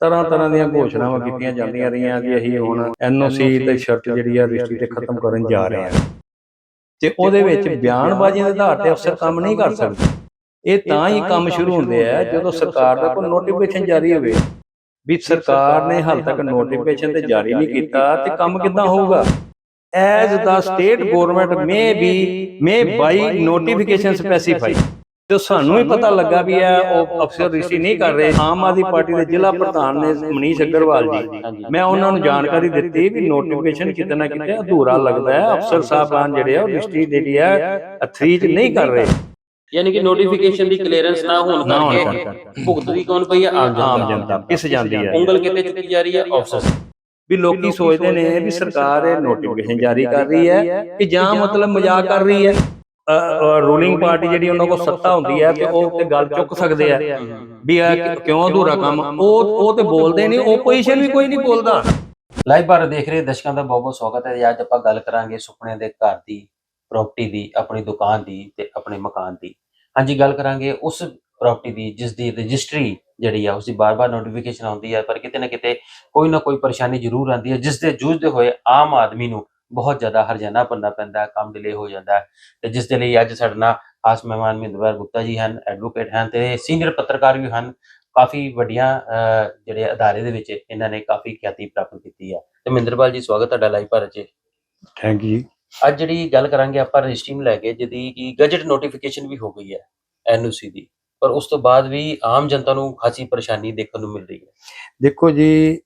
ਤਰ੍ਹਾਂ ਤਰ੍ਹਾਂ ਦੀਆਂ ਘੋਸ਼ਣਾਵਾਂ ਕੀਤੀਆਂ ਜਾਂਦੀਆਂ ਰਹੀਆਂ ਕਿ ਅਸੀਂ ਹੁਣ ਐਨਓਸੀ ਤੇ ਸ਼ਰਤ ਜਿਹੜੀ ਆ ਰਜਿਸਟਰੀ ਤੇ ਖਤਮ ਕਰਨ ਜਾ ਰਹੇ ਹਾਂ ਤੇ ਉਹਦੇ ਵਿੱਚ ਬਿਆਨਬਾਜ਼ੀਆਂ ਦੇ ਆਧਾਰ ਤੇ ਅਫਸਰ ਕੰਮ ਨਹੀਂ ਕਰ ਸਕਦੇ ਇਹ ਤਾਂ ਹੀ ਕੰਮ ਸ਼ੁਰੂ ਹੁੰਦੇ ਆ ਜਦੋਂ ਸਰਕਾਰ ਦਾ ਕੋਈ ਨੋਟੀਫਿਕੇਸ਼ਨ ਜਾਰੀ ਹੋਵੇ। ਵੀ ਸਰਕਾਰ ਨੇ ਹਾਲ ਤੱਕ ਨੋਟੀਫਿਕੇਸ਼ਨ ਤੇ ਜਾਰੀ ਨਹੀਂ ਕੀਤਾ ਤੇ ਕੰਮ ਕਿੱਦਾਂ ਹੋਊਗਾ? As the state government may be may by notification specify ਜੋ ਸਾਨੂੰ ਹੀ ਪਤਾ ਲੱਗਾ ਵੀ ਇਹ ਉਹ ਅਫਸਰ ਰਿਸ਼ੀ ਨਹੀਂ ਕਰ ਰਹੇ ਆਮ ਆਦਮੀ ਪਾਰਟੀ ਦੇ ਜ਼ਿਲ੍ਹਾ ਪ੍ਰਧਾਨ ਨੇ ਮਨੀਸ਼ ਅਗਰਵਾਲ ਜੀ। ਮੈਂ ਉਹਨਾਂ ਨੂੰ ਜਾਣਕਾਰੀ ਦਿੱਤੀ ਵੀ ਨੋਟੀਫਿਕੇਸ਼ਨ ਕਿਤੇ ਨਾ ਕਿਤੇ ਅਧੂਰਾ ਲੱਗਦਾ ਹੈ ਅਫਸਰ ਸਾਹਿਬਾਨ ਜਿਹੜੇ ਆ ਉਹ ਰਿਸ਼ਤੀ ਜਿਹੜੀ 3 ਚ ਨਹੀਂ ਕਰ ਰਹੇ। ਯਾਨੀ ਕਿ ਨੋਟੀਫਿਕੇਸ਼ਨ ਦੀ ਕਲੀਅਰੈਂਸ ਨਾ ਹੋਣ ਕਰਕੇ ਭੁਗਤਦੀ ਕੌਣ ਪਈ ਹੈ ਆਮ ਜਨਤਾ। ਪਿਸ ਜਾਂਦੀ ਹੈ? ਉਂਗਲ ਕਿਤੇ ਚੁੱਕੀ ਜਾ ਰਹੀ ਹੈ? ਅਫਸਰ ਵੀ ਲੋਕੀ ਸੋਚਦੇ ਨੇ ਵੀ ਸਰਕਾਰ ਇਹ ਨੋਟੀਫਿਕੇਸ਼ਨ ਜਾਰੀ ਕਰ ਰਹੀ ਹੈ ਕਿ ਜਾਂ ਮਤਲਬ ਮਜ਼ਾਕ ਕਰ ਰਹੀ ਹੈ। ਰੂਲਿੰਗ ਪਾਰਟੀ ਜਿਹੜੀ ਉਹਨਾਂ ਕੋਲ ਸੱਤਾ ਹੁੰਦੀ ਹੈ ਤੇ ਉਹ ਤੇ ਗੱਲ ਚੁੱਕ ਸਕਦੇ ਆ। ਵੀ ਇਹ ਕਿਉਂ ਅਧੂਰਾ ਕੰਮ? ਉਹ ਉਹ ਤੇ ਬੋਲਦੇ ਨਹੀਂ ਓਪੋਜੀਸ਼ਨ ਵੀ ਕੋਈ ਨਹੀਂ ਬੋਲਦਾ। ਲਾਈਵ ਭਾਰਤ ਦੇਖ ਰਹੇ ਦਰਸ਼ਕਾਂ ਦਾ ਬਹੁਤ ਬਹੁਤ ਸਵਾਗਤ ਹੈ। ਅੱਜ ਆਪਾਂ ਗੱਲ ਕਰਾਂਗੇ ਸੁਪਨੇ ਦੇ ਘਰ ਦੀ ਪ੍ਰਾਪਰਟੀ ਦੀ ਆਪਣੀ ਦੁਕਾਨ ਦੀ ਤੇ ਆਪਣੇ ਮਕਾਨ ਦੀ। ਹਾਂਜੀ ਗੱਲ ਕਰਾਂਗੇ ਉਸ ਪ੍ਰਾਪਰਟੀ ਦੀ ਜਿਸ ਦੀ ਰਜਿਸਟਰੀ ਜਿਹੜੀ ਆ ਉਸ ਦੀ ਬਾਰ-ਬਾਰ ਨੋਟੀਫਿਕੇਸ਼ਨ ਆਉਂਦੀ ਹੈ ਪਰ ਕਿਤੇ ਨਾ ਕਿਤੇ ਕੋਈ ਨਾ ਕੋਈ ਪਰੇਸ਼ਾਨੀ ਜ਼ਰੂਰ ਆਉਂਦੀ ਹੈ ਜਿਸ ਦੇ ਜੂਝਦੇ ਹੋਏ ਆਮ ਆਦਮੀ ਨੂੰ ਬਹੁਤ ਜ਼ਿਆਦਾ ਹਰਜਾਨਾ ਪੰਨਾ ਪੈਂਦਾ ਹੈ ਕੰਮ ਡਿਲੇ ਹੋ ਜਾਂਦਾ ਹੈ ਤੇ ਜਿਸ ਦੇ ਲਈ ਅੱਜ ਸਾਡੇ ਨਾਲ ਖਾਸ ਮਹਿਮਾਨ ਮਿੰਦਵਰ ਗੁਪਤਾ ਜੀ ਹਨ ਐਡਵੋਕੇਟ ਹਨ ਤੇ ਸੀਨੀਅਰ ਪੱਤਰਕਾਰ ਵੀ ਹਨ। ਕਾਫੀ ਵੱਡੀਆਂ ਜਿਹੜੇ ਅਦਾਰੇ ਦੇ ਵਿੱਚ ਇਹਨਾਂ ਨੇ ਕਾਫੀ ਖਿਆਤੀ ਪ੍ਰਾਪਤ ਕੀਤੀ ਹੈ ਤੇ ਮਹਿੰਦਰਪਾਲ ਜੀ ਸਵਾਗਤ ਤੁਹਾਡਾ ਲਾਈਵ ਭਾਰਤ 'ਚ। ਥੈਂਕ ਯੂ ਅੱਜ ਜਿਹੜੀ ਗੱਲ ਕਰਾਂਗੇ ਆਪਾਂ ਰਜਿਸਟਰੀ ਨੂੰ ਲੈ ਕੇ ਜਿਹਦੀ ਕਿ ਗਜਟ ਨੋਟੀਫਿਕੇਸ਼ਨ ਵੀ ਹੋ ਗਈ ਹੈ ਐਨਓਸੀ ਦੀ। ਪਰ ਉਸ ਤੋਂ ਬਾਅਦ ਵੀ ਆਮ ਜਨਤਾ ਨੂੰ ਖਾਸੀ ਪਰੇਸ਼ਾਨੀ ਦੇਖਣ ਨੂੰ ਮਿਲ ਰਹੀ ਹੈ। ਦੇਖੋ ਜੀ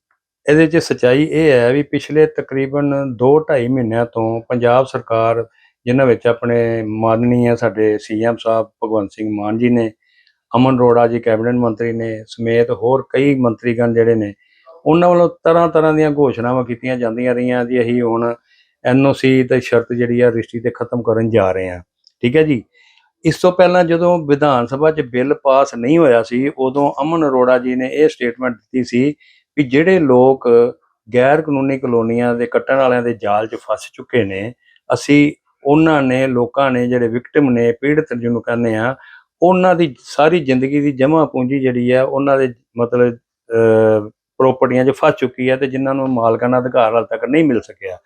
ਇਹਦੇ 'ਚ ਸਚਾਈ ਇਹ ਹੈ ਵੀ ਪਿਛਲੇ ਤਕਰੀਬਨ 2.5 ਮਹੀਨਿਆਂ ਤੋਂ ਪੰਜਾਬ ਸਰਕਾਰ, ਜਿਨ੍ਹਾਂ ਵਿੱਚ ਆਪਣੇ ਮਾਨਨੀय ਸਾਡੇ ਸੀਐਮ ਸਾਹਿਬ ਭਗਵੰਤ ਸਿੰਘ ਮਾਨ ਜੀ ਨੇ, ਅਮਨ ਅਰੋੜਾ ਜੀ ਕੈਬਨਿਟ ਮੰਤਰੀ ਨੇ, ਸਮੇਤ ਹੋਰ ਕਈ ਮੰਤਰੀਗਣ ਜਿਹੜੇ ਨੇ, ਉਹਨਾਂ ਵੱਲੋਂ ਤਰ੍ਹਾਂ ਤਰ੍ਹਾਂ ਦੀਆਂ ਘੋਸ਼ਣਾਵਾਂ ਕੀਤੀਆਂ ਜਾਂਦੀਆਂ ਰਹੀਆਂ ਜੀ। ਅਸੀਂ ਹੁਣ ਐਨਓਸੀ ਤੇ ਸ਼ਰਤ ਜਿਹੜੀ ਆ ਰਜਿਸਟਰੀ ਤੇ ਖਤਮ ਕਰਨ ਜਾ ਰਹੇ ਹਾਂ। ਠੀਕ ਹੈ ਜੀ? ਇਸ ਤੋਂ ਪਹਿਲਾਂ ਜਦੋਂ ਵਿਧਾਨ ਸਭਾ 'ਚ ਬਿੱਲ ਪਾਸ ਨਹੀਂ ਹੋਇਆ ਸੀ, ਉਦੋਂ ਅਮਨ ਅਰੋੜਾ ਜੀ ਨੇ ਇਹ ਸਟੇਟਮੈਂਟ ਦਿੱਤੀ ਸੀ ਵੀ ਜਿਹੜੇ ਲੋਕ ਗੈਰ ਕਾਨੂੰਨੀ ਕਲੋਨੀਆਂ ਦੇ ਕੱਟਣ ਵਾਲਿਆਂ ਦੇ ਜਾਲ 'ਚ ਫਸ ਚੁੱਕੇ ਨੇ, ਅਸੀਂ ਉਹਨਾਂ ਨੇ, ਲੋਕਾਂ ਨੇ ਜਿਹੜੇ ਵਿਕਟਿਮ ਨੇ, ਪੀੜਤ ਜਿਹਨੂੰ ਕਹਿੰਦੇ ਆ, ਉਹਨਾਂ ਦੀ ਸਾਰੀ ਜ਼ਿੰਦਗੀ ਦੀ ਜਮ੍ਹਾਂ ਪੂੰਜੀ ਜਿਹੜੀ ਹੈ ਉਹਨਾਂ ਦੇ ਮਤਲਬ ਪ੍ਰਾਪਰਟੀਆਂ 'ਚ ਫਸ ਚੁੱਕੀ ਹੈ ਤੇ ਜਿਨ੍ਹਾਂ ਨੂੰ ਮਾਲਕਾਨਾ ਅਧਿਕਾਰ ਹਾਲ ਤੱਕ ਨਹੀਂ ਮਿਲ ਸਕਿਆ।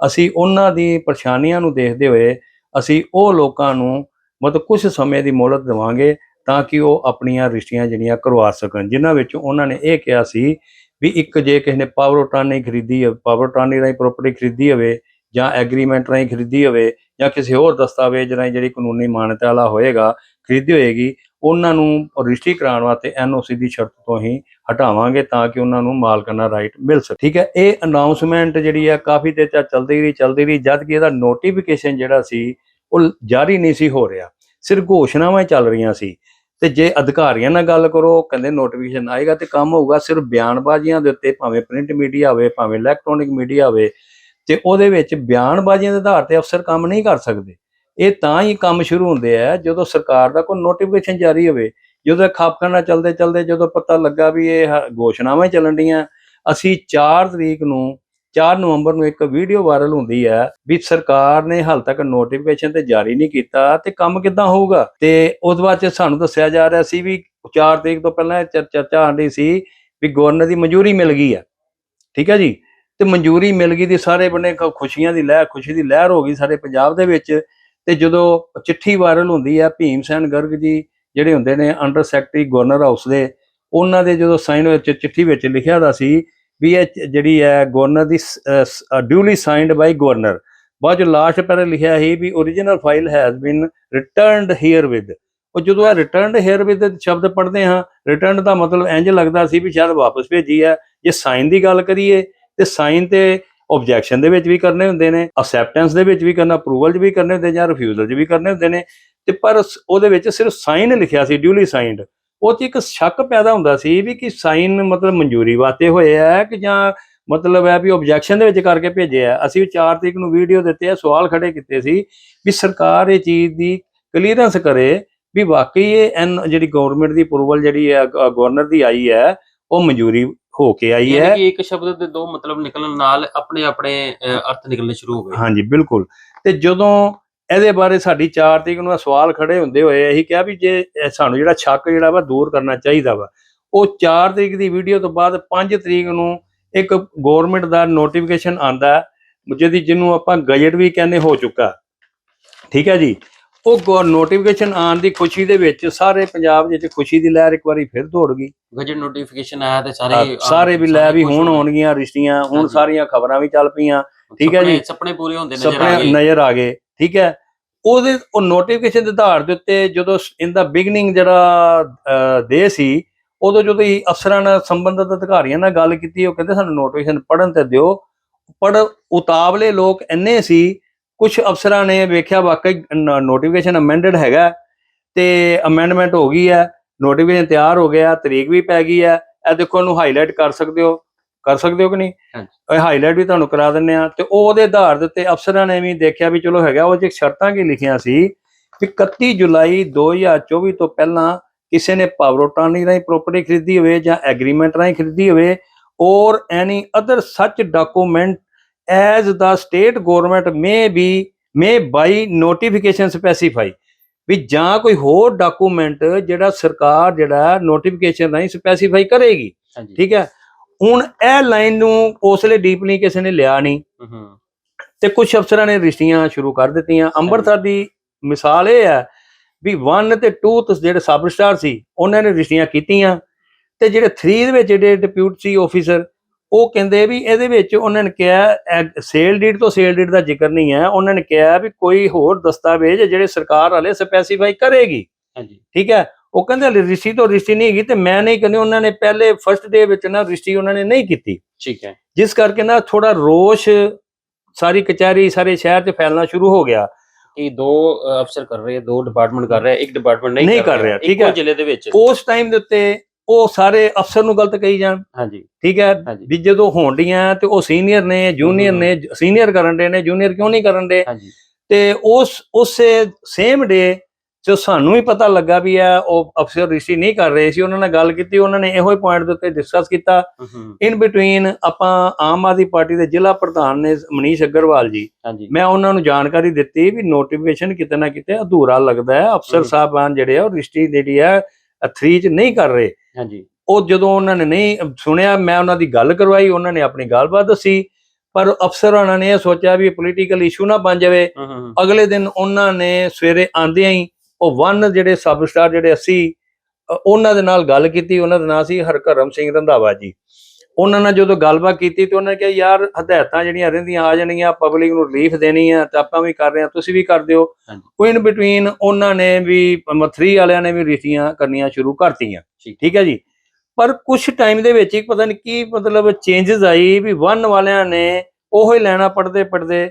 ਅਸੀਂ ਉਹਨਾਂ ਦੀ ਪਰੇਸ਼ਾਨੀਆਂ ਨੂੰ ਦੇਖਦੇ ਹੋਏ, ਅਸੀਂ ਉਹ ਲੋਕਾਂ ਨੂੰ ਮਤਲਬ ਕੁਝ ਸਮੇਂ ਦੀ ਮੋਹਲਤ ਦੇਵਾਂਗੇ ਤਾਂ ਕਿ ਉਹ ਆਪਣੀਆਂ ਰਜਿਸਟਰੀਆਂ ਜਿਹੜੀਆਂ ਕਰਵਾ ਸਕਣ, ਜਿਨ੍ਹਾਂ ਵਿੱਚ ਉਹਨਾਂ ਨੇ ਇਹ ਕਿਹਾ ਸੀ ਵੀ ਇੱਕ ਜੇ ਕਿਸੇ ਨੇ ਪਾਵਰ ਟਰਾਨੀ ਖਰੀਦੀ ਹੈ ਪਾਵਰ ਟਰਾਨੀ ਰਾਹੀਂ ਪ੍ਰਾਪਰਟੀ ਖਰੀਦੀ ਹੋਵੇ ਜਾਂ ਐਗਰੀਮੈਂਟ ਰਾਹੀਂ ਖਰੀਦੀ ਹੋਵੇ ਜਾਂ ਕਿਸੇ ਹੋਰ ਦਸਤਾਵੇਜ਼ ਰਾਹੀਂ ਜਿਹੜੀ ਕਾਨੂੰਨੀ ਮਾਨਤਾ ਵਾਲਾ ਹੋਏਗਾ, ਖਰੀਦੀ ਹੋਏਗੀ, ਉਹਨਾਂ ਨੂੰ ਰਜਿਸਟਰੀ ਕਰਾਉਣ ਵਾਸਤੇ ਐਨਓਸੀ ਦੀ ਸ਼ਰਤ ਤੋਂ ਹੀ ਹਟਾਵਾਂਗੇ ਤਾਂ ਕਿ ਉਹਨਾਂ ਨੂੰ ਮਾਲਕਾਨਾ ਰਾਈਟ ਮਿਲ ਸਕੇ। ਠੀਕ ਹੈ, ਇਹ ਅਨਾਉਂਸਮੈਂਟ ਜਿਹੜੀ ਆ ਕਾਫੀ ਦੇਰ ਤੱਕ ਚੱਲਦੀ ਰਹੀ ਚੱਲਦੀ ਰਹੀ, ਜਦ ਕਿ ਇਹਦਾ ਨੋਟੀਫਿਕੇਸ਼ਨ ਜਿਹੜਾ ਸੀ, ਉਹ ਜਾਰੀ ਨਹੀਂ ਸੀ ਹੋ ਰਿਹਾ। ਸਿਰਫ ਘੋਸ਼ਣਾਵਾਂ ਹੀ ਚੱਲ ਰਹੀਆਂ ਸੀ। ਤੇ ਜੇ ਅਧਿਕਾਰੀਆਂ ਨਾਲ ਗੱਲ ਕਰੋ ਕਹਿੰਦੇ ਨੋਟੀਫਿਕੇਸ਼ਨ ਆਏਗਾ ਤੇ ਕੰਮ ਹੋਊਗਾ ਸਿਰਫ ਬਿਆਨਬਾਜ਼ੀਆਂ ਦੇ ਉੱਤੇ, ਭਾਵੇਂ ਪ੍ਰਿੰਟ ਮੀਡੀਆ ਹੋਵੇ ਭਾਵੇਂ ਇਲੈਕਟ੍ਰੋਨਿਕ ਮੀਡੀਆ ਹੋਵੇ ਤੇ ਉਹਦੇ ਵਿੱਚ ਬਿਆਨਬਾਜ਼ੀਆਂ ਦੇ ਆਧਾਰ ਤੇ ਅਫਸਰ ਕੰਮ ਨਹੀਂ ਕਰ ਸਕਦੇ। ਇਹ ਤਾਂ ਹੀ ਕੰਮ ਸ਼ੁਰੂ ਹੁੰਦੇ ਆ, ਜਦੋਂ ਸਰਕਾਰ ਦਾ ਕੋਈ ਨੋਟੀਫਿਕੇਸ਼ਨ ਜਾਰੀ ਹੋਵੇ, ਜਦੋਂ ਇਹ ਖਾਪਖਾਨਾ ਚੱਲਦੇ ਚੱਲਦੇ ਜਦੋਂ ਪਤਾ ਲੱਗਾ ਵੀ ਇਹ ਹ- ਘੋਸ਼ਣਾਵਾਂ ਹੀ ਚੱਲਣ ਡੀਆਂ, ਅਸੀਂ 4 ਤਰੀਕ ਨੂੰ 4 ਨਵੰਬਰ ਨੂੰ ਇੱਕ ਵੀਡੀਓ ਵਾਇਰਲ ਹੁੰਦੀ ਹੈ ਵੀ ਸਰਕਾਰ ਨੇ ਹਾਲ ਤੱਕ ਨੋਟੀਫਿਕੇਸ਼ਨ ਤੇ ਜਾਰੀ ਨਹੀਂ ਕੀਤਾ ਤੇ ਕੰਮ ਕਿੱਦਾਂ ਹੋਊਗਾ? ਤੇ ਉਸ ਬਾਅਦ ਚ ਸਾਨੂੰ ਦੱਸਿਆ ਜਾ ਰਿਹਾ ਸੀ ਵੀ 4 ਤਰੀਕ ਤੋਂ ਪਹਿਲਾਂ ਇਹ ਚਰ- ਚਰਚਾ ਆਂਦੀ ਸੀ ਵੀ ਗਵਰਨਰ ਦੀ ਮਨਜ਼ੂਰੀ ਮਿਲ ਗਈ ਹੈ। ਠੀਕ ਹੈ ਜੀ? ਤੇ ਮਨਜ਼ੂਰੀ ਮਿਲ ਗਈ ਦੀ ਸਾਰੇ ਬੰਨੇ ਖੁਸ਼ੀਆਂ ਦੀ ਲਹਿਰ, ਖੁਸ਼ੀ ਦੀ ਲਹਿਰ ਹੋ ਗਈ ਸਾਰੇ ਪੰਜਾਬ ਦੇ ਵਿੱਚ। ਤੇ ਜਦੋਂ ਚਿੱਠੀ ਵਾਇਰਲ ਹੁੰਦੀ ਹੈ ਭੀਮ ਸੈਨ ਗਰਗ ਜੀ ਜਿਹੜੇ ਹੁੰਦੇ ਨੇ ਅੰਡਰ ਸੈਕਟਰੀ ਗਵਰਨਰ ਹਾਊਸ ਦੇ, ਉਹਨਾਂ ਦੇ ਜਦੋਂ ਸਾਈਨ ਵਿੱਚ ਚਿੱਠੀ ਵਿੱਚ ਲਿਖਿਆ ਦਾ ਸੀ ਵੀ ਇਹ ਜਿਹੜੀ ਹੈ ਗਵਰਨਰ ਦੀ ਡਿਊਲੀ ਸਾਈਨਡ ਬਾਈ ਗਵਰਨਰ। ਬਾਅਦ ਚ ਲਾਸਟ ਪਰ ਲਿਖਿਆ ਸੀ ਵੀ origignal file has been returned here with ਉਹ ਜਦੋਂ ਇਹ ਰਿਟਰਨਡ ਹੇਅਰ ਵਿਦ ਸ਼ਬਦ ਪੜ੍ਹਦੇ ਹਾਂ ਰਿਟਰਨ ਦਾ ਮਤਲਬ ਇੰਜ ਲੱਗਦਾ ਸੀ ਵੀ ਸ਼ਾਇਦ ਵਾਪਸ ਭੇਜੀ ਹੈ। ਜੇ ਸਾਈਨ ਦੀ ਗੱਲ ਕਰੀਏ, ਤੇ ਸਾਈਨ ਤੇ ਆਬਜੈਕਸ਼ਨ ਦੇ ਵਿੱਚ ਵੀ ਕਰਨੇ ਹੁੰਦੇ ਨੇ ਅਸੈਪਟੈਂਸ ਦੇ ਵਿੱਚ ਵੀ ਕਰਨਾ ਅਪਰੂਵਲ 'ਚ ਵੀ ਕਰਨੇ ਹੁੰਦੇ ਜਾਂ ਰਿਫਿਊਜ਼ਲ 'ਚ ਵੀ ਕਰਨੇ ਹੁੰਦੇ ਨੇ। ਤੇ ਪਰ ਉਹਦੇ ਵਿੱਚ ਸਿਰਫ ਸਾਈਨ ਲਿਖਿਆ ਸੀ ਡਿਊਲੀ ਸਾਈਨਡ ਉਹ 'ਚ ਇੱਕ ਸ਼ੱਕ ਪੈਦਾ ਹੁੰਦਾ ਸੀ ਵੀ ਕਿ ਸਾਈਨ ਮਤਲਬ ਮਨਜ਼ੂਰੀ ਵਾਸਤੇ ਹੋਏ ਆ ਕਿ ਜਾਂ ਮਤਲਬ ਹੈ ਵੀ ਆਬਜੈਕਸ਼ਨ ਦੇ ਵਿੱਚ ਕਰਕੇ ਭੇਜੇ ਆ। ਅਸੀਂ 4 ਤਰੀਕ ਨੂੰ ਵੀਡੀਓ ਦਿੱਤੇ ਆ ਸਵਾਲ ਖੜੇ ਕੀਤੇ ਸੀ ਵੀ ਸਰਕਾਰ ਇਹ ਚੀਜ਼ ਦੀ ਕਲੀਅਰੈਂਸ ਕਰੇ ਵੀ ਵਾਕਈ ਇਹ ਐਨ ਜਿਹੜੀ ਗਵਰਨਮੈਂਟ ਦੀ ਅਪਰੂਵਲ ਜਿਹੜੀ ਹੈ ਗਵਰਨਰ ਦੀ ਆਈ ਹੈ ਉਹ ਮਨਜ਼ੂਰੀ ਹੋ ਕੇ ਆਈ ਹੈ। ਕਿ ਇੱਕ ਸ਼ਬਦ ਦੇ ਦੋ ਮਤਲਬ ਨਿਕਲਣ ਨਾਲ ਆਪਣੇ ਆਪਣੇ ਅਰਥ ਨਿਕਲਣੇ ਸ਼ੁਰੂ ਹੋ ਗਏ। ਹਾਂਜੀ ਬਿਲਕੁਲ। ਤੇ ਜਦੋਂ ਇਹਦੇ ਬਾਰੇ ਸਾਡੀ 4 ਤਰੀਕ ਨੂੰ ਸਵਾਲ ਖੜੇ ਹੁੰਦੇ ਹੋਏ ਅਸੀਂ ਕਿਹਾ ਵੀ ਜੇ ਸਾਨੂੰ ਜਿਹੜਾ ਸ਼ੱਕ ਜਿਹੜਾ ਵਾ ਦੂਰ ਕਰਨਾ ਚਾਹੀਦਾ ਵਾ ਉਹ 4 ਤਰੀਕ ਦੀ ਵੀਡੀਓ ਤੋਂ ਬਾਅਦ 5 ਤਰੀਕ ਨੂੰ ਇੱਕ ਗਵਰਨਮੈਂਟ ਦਾ ਨੋਟੀਫਿਕੇਸ਼ਨ ਆਂਦਾ ਜਿਹਦੀ ਜਿਹਨੂੰ ਆਪਾਂ ਗਜਟ ਵੀ ਕਹਿੰਦੇ ਹੋ ਚੁੱਕਾ ਠੀਕ ਹੈ ਜੀ ਉਹ ਨੋਟੀਫਿਕੇਸ਼ਨ ਆਉਣ ਦੀ ਖੁਸ਼ੀ ਦੇ ਵਿੱਚ ਸਾਰੇ ਪੰਜਾਬ ਵਿੱਚ ਖੁਸ਼ੀ ਦੀ ਲਹਿਰ ਇੱਕ ਵਾਰੀ ਫਿਰ ਦੌੜ ਗਈ ਗਜਟ ਨੋਟੀਫਿਕੇਸ਼ਨ ਆਇਆ ਤੇ ਸਾਰੇ ਸਾਰੇ ਵੀ ਲੈ ਵੀ ਹੁਣ। ਹੋਣਗੀਆਂ ਰਿਸ਼ਤੀਆਂ ਹੁਣ। ਸਾਰੀਆਂ ਖਬਰਾਂ ਵੀ ਚੱਲ ਪਈਆਂ ਠੀਕ ਹੈ ਜੀ। ਸੁਪਨੇ- ਪੂਰੇ ਹੁੰਦੇ ਨਜ਼ਰ ਆ ਸੁਪਨੇ ਗਏ ਨਜ਼ਰ ਆ ਗਏ ਠੀਕ ਹੈ? ਉਹਦੇ, ਉਹ ਨੋਟੀਫਿਕੇਸ਼ਨ ਦੇ ਆਧਾਰ ਦੇ ਉੱਤੇ ਜਦੋਂ ਇਨ ਦਾ ਬਿਗਨਿੰਗ ਜਿਹੜਾ ਦੇ ਸੀ, ਉਦੋਂ ਜਦੋਂ ਹੀ ਅਫਸਰਾਂ ਨਾਲ ਸੰਬੰਧਿਤ ਅਧਿਕਾਰੀਆਂ ਨਾਲ ਗੱਲ ਕੀਤੀ, ਉਹ ਕਹਿੰਦੇ ਸਾਨੂੰ ਨੋਟੀਫਿਕੇਸ਼ਨ ਪੜਨ ਤੇ ਦਿਓ। ਪੜ ਉਤਾਵਲੇ ਲੋਕ ਇੰਨੇ ਸੀ ਕੁਝ ਅਫਸਰਾਂ ਨੇ ਵੇਖਿਆ ਵਾਕਈ ਨੋਟੀਫਿਕੇਸ਼ਨ ਅਮੈਂਡਡ ਹੈਗਾ। ਤੇ ਅਮੈਂਡਮੈਂਟ ਹੋ ਗਈ ਹੈ ਨੋਟੀਫਿਕੇਸ਼ਨ ਤਿਆਰ ਹੋ ਗਿਆ, ਤਰੀਕ ਵੀ ਪੈ ਗਈ ਹੈ। ਇਹ ਦੇਖੋ, ਇਹਨੂੰ ਹਾਈਲਾਈਟ ਕਰ ਸਕਦੇ ਹੋ। ਕਰ ਸਕਦੇ ਹੋ ਕਿ ਨਹੀਂ? ਹਾਂਜੀ। ਇਹ ਹਾਈਲਾਈਟ ਵੀ ਤੁਹਾਨੂੰ ਕਰਾ ਦਿੰਨੇ ਆ ਤੇ ਉਹ ਉਹਦੇ ਆਧਾਰ ਦੇ ਉੱਤੇ ਅਫਸਰਾਂ ਨੇ ਵੀ ਦੇਖਿਆ ਵੀ ਚਲੋ ਹੈਗਾ ਉਹ 'ਚ ਸ਼ਰਤਾਂ ਕੀ ਲਿਖੀਆਂ ਸੀ ਕਿ 31 ਜੁਲਾਈ 2024 ਤੋਂ ਪਹਿਲਾਂ ਕਿਸੇ ਨੇ ਪਾਵਰ ਟਾਨੀ ਰਾਹੀਂ ਪ੍ਰਾਪਰਟੀ ਖਰੀਦੀ ਹੋਵੇ ਜਾਂ ਐਗਰੀਮੈਂਟ ਰਾਹੀਂ ਖਰੀਦੀ ਹੋਵੇ or any other such document as the state government may be may by notification specify ਵੀ ਜਾਂ ਕੋਈ ਹੋਰ ਡਾਕੂਮੈਂਟ ਜਿਹੜਾ ਸਰਕਾਰ ਜਿਹੜਾ ਨੋਟੀਫਿਕੇਸ਼ਨ ਰਾਹੀਂ ਸਪੈਸੀਫਾਈ ਕਰੇਗੀ। ਠੀਕ ਹੈ? ਹੁਣ ਇਹ ਲਾਈਨ ਨੂੰ ਉਸ ਲਈ ਡੀਪਲੀ ਕਿਸੇ ਨੇ ਲਿਆ ਨਹੀਂ। ਤੇ ਕੁਝ ਅਫਸਰਾਂ ਨੇ ਰਿਸ਼ਤੀਆਂ ਸ਼ੁਰੂ ਕਰ ਦਿੱਤੀਆਂ। ਅੰਮ੍ਰਿਤਸਰ ਦੀ ਮਿਸਾਲ ਇਹ ਹੈ ਵੀ 1 ਤੇ 2 ਤੋਂ ਜਿਹੜੇ ਸਬ ਸਟਾਰ ਸੀ ਉਹਨਾਂ ਨੇ ਰਿਸ਼ਤੀਆਂ ਕੀਤੀਆਂ। ਤੇ ਜਿਹੜੇ 3 ਦੇ ਵਿੱਚ ਜਿਹੜੇ ਡਿਪਿਊਟ ਸੀ ਆਫੀਸਰ ਉਹ ਕਹਿੰਦੇ ਵੀ ਇਹਦੇ ਵਿੱਚ ਉਹਨਾਂ ਨੇ ਕਿਹਾ ਸੇਲ ਡੀਡ ਤੋਂ ਸੇਲ ਡੀਡ ਦਾ ਜ਼ਿਕਰ ਨਹੀਂ ਹੈ। ਉਹਨਾਂ ਨੇ ਕਿਹਾ ਵੀ ਕੋਈ ਹੋਰ ਦਸਤਾਵੇਜ਼ ਜਿਹੜੇ ਸਰਕਾਰ ਵਾਲੇ ਸਪੈਸੀਫਾਈ ਕਰੇਗੀ। ਹਾਂਜੀ। ਠੀਕ ਹੈ? ਉਹ ਕਹਿੰਦੇ ਹਲੇ ਰਿਸ਼ਤੀ ਤੋਂ ਰਿਸ਼ਤੀ ਨਹੀਂ ਹੈਗੀ ਤੇ ਮੈਂ ਨਹੀਂ ਕਹਿੰਦੇ ਉਹਨਾਂ ਨੇ ਪਹਿਲੇ ਫਰਸਟ ਡੇ ਵਿੱਚ ਨਾ ਰਿਸ਼ਤੀ ਉਹਨਾਂ ਨੇ ਨਹੀਂ ਕੀਤੀ। ਠੀਕ ਹੈ। ਜਿਸ ਕਰਕੇ ਨਾ ਥੋੜਾ ਰੋਸ਼ ਸਾਰੀ ਕਚਹਿਰੀ ਸਾਰੇ ਸ਼ਹਿਰ 'ਚ ਫੈਲਣਾ ਸ਼ੁਰੂ ਹੋ ਗਿਆ। ਕਿ ਦੋ ਅਫਸਰ ਕਰ ਰਹੇ ਦੋ ਡਿਪਾਰਟਮੈਂਟ ਕਰ ਰਿਹਾ ਇੱਕ ਡਿਪਾਰਟਮੈਂਟ ਨਹੀਂ ਕਰ ਰਿਹਾ, ਠੀਕ ਇੱਕੋ ਹੈ। ਜ਼ਿਲ੍ਹੇ ਦੇ ਵਿੱਚ। ਉਸ ਟਾਈਮ ਦੇ ਉੱਤੇ ਉਹ ਸਾਰੇ ਅਫਸਰ ਨੂੰ ਗਲਤ ਕਹੀ ਜਾਣ। ਹਾਂਜੀ। ਠੀਕ ਹੈ ਵੀ ਜਦੋਂ ਹੋਣਡੀਆਂ ਤੇ ਉਹ ਸੀਨੀਅਰ ਨੇ ਜੂਨੀਅਰ ਨੇ ਸੀਨੀਅਰ ਕਰਨ ਦੇ ਨੇ ਜੂਨੀਅਰ ਕਿਉਂ ਨਹੀਂ ਕਰਨ ਦੇ? ਹਾਂਜੀ। ਤੇ ਉਸ ਉਸੇ ਸੇਮ ਡੇ ਜੋ ਸਾਨੂੰ ਵੀ ਪਤਾ ਲੱਗਾ ਵੀ ਆ ਉਹ ਅਫਸਰ ਰਿਸ਼ੀ ਨਹੀਂ ਕਰ ਰਹੇ ਸੀ ਉਹਨਾਂ ਨਾਲ ਗੱਲ ਕੀਤੀ ਉਹਨਾਂ ਨੇ ਇਹੋ ਹੀ ਪੁਆਇੰਟ ਦੇ ਉੱਤੇ ਡਿਸਕਸ ਕੀਤਾ। ਇਨ ਬਿਟਵੀਨ ਆਪਾਂ ਆਮ ਆਦਮੀ ਪਾਰਟੀ ਦੇ ਜ਼ਿਲ੍ਹਾ ਪ੍ਰਧਾਨ ਨੇ ਮਨੀਸ਼ ਅਗਰਵਾਲ ਜੀ ਮੈਂ ਉਹਨਾਂ ਨੂੰ ਜਾਣਕਾਰੀ ਦਿੱਤੀ ਵੀ ਨੋਟੀਫਿਕੇਸ਼ਨ ਕਿਤੇ ਨਾ ਕਿਤੇ ਅਧੂਰਾ ਲੱਗਦਾ ਹੈ। ਅਫਸਰ। ਸਾਹਿਬਾਨ ਜਿਹੜੇ ਆ ਉਹ ਰਿਸ਼ਤੀ ਜਿਹੜੀ ਆ 3 ਚ ਨਹੀਂ ਕਰ ਰਹੇ। ਹਾਂਜੀ। ਉਹ ਜਦੋਂ ਉਹਨਾਂ ਨੇ ਨਹੀਂ ਸੁਣਿਆ ਮੈਂ ਉਹਨਾਂ ਦੀ ਗੱਲ ਕਰਵਾਈ ਉਹਨਾਂ ਨੇ ਆਪਣੀ ਗੱਲਬਾਤ ਦੱਸੀ ਪਰ ਅਫਸਰਾਂ ਨੇ ਇਹ ਸੋਚਿਆ ਵੀ ਪੋਲੀਟੀਕਲ ਇਸ਼ੂ ਨਾ ਬਣ ਜਾਵੇ। ਅਗਲੇ ਦਿਨ ਉਹਨਾਂ ਨੇ ਸਵੇਰੇ ਆਂਦਿਆਂ ਹੀ ਉਹ ਵਨ ਜਿਹੜੇ ਸਬ ਸਟਾਰ ਜਿਹੜੇ ਅਸੀਂ ਉਹਨਾਂ ਦੇ ਨਾਲ ਗੱਲ ਕੀਤੀ ਉਹਨਾਂ ਦਾ ਨਾਂ ਸੀ ਹਰਕਰਮ ਸਿੰਘ ਰੰਧਾਵਾ ਜੀ। ਉਹਨਾਂ ਨਾਲ ਜਦੋਂ ਗੱਲਬਾਤ ਕੀਤੀ ਤੇ ਉਹਨਾਂ ਨੇ ਕਿਹਾ ਯਾਰ ਹਦਾਇਤਾਂ ਜਿਹੜੀਆਂ ਰਹਿੰਦੀਆਂ ਆ ਜਾਣਗੀਆਂ ਪਬਲਿਕ ਨੂੰ ਰਿਲੀਫ ਦੇਣੀ ਆ ਤੇ ਆਪਾਂ ਵੀ ਕਰ ਰਹੇ ਆ ਤੁਸੀਂ ਵੀ ਕਰ ਦਿਓ। ਇਨ ਬਿਟਵੀਨ ਉਹਨਾਂ ਨੇ ਵੀ ਮਥਰੀ ਵਾਲਿਆਂ ਨੇ ਵੀ ਰਿਸ਼ਤੀਆਂ ਕਰਨੀਆਂ ਸ਼ੁਰੂ ਕਰਤੀਆਂ। ਠੀਕ। ਹੈ ਜੀ? ਪਰ ਕੁਝ ਟਾਈਮ ਦੇ ਵਿੱਚ ਹੀ ਪਤਾ ਨਹੀਂ ਕੀ ਮਤਲਬ ਚੇਂਜਸ ਆਈ ਵੀ ਵਨ ਵਾਲਿਆਂ ਨੇ ਉਹੋ ਹੀ ਲੈਣਾ ਪੜਦੇ ਪੜਦੇ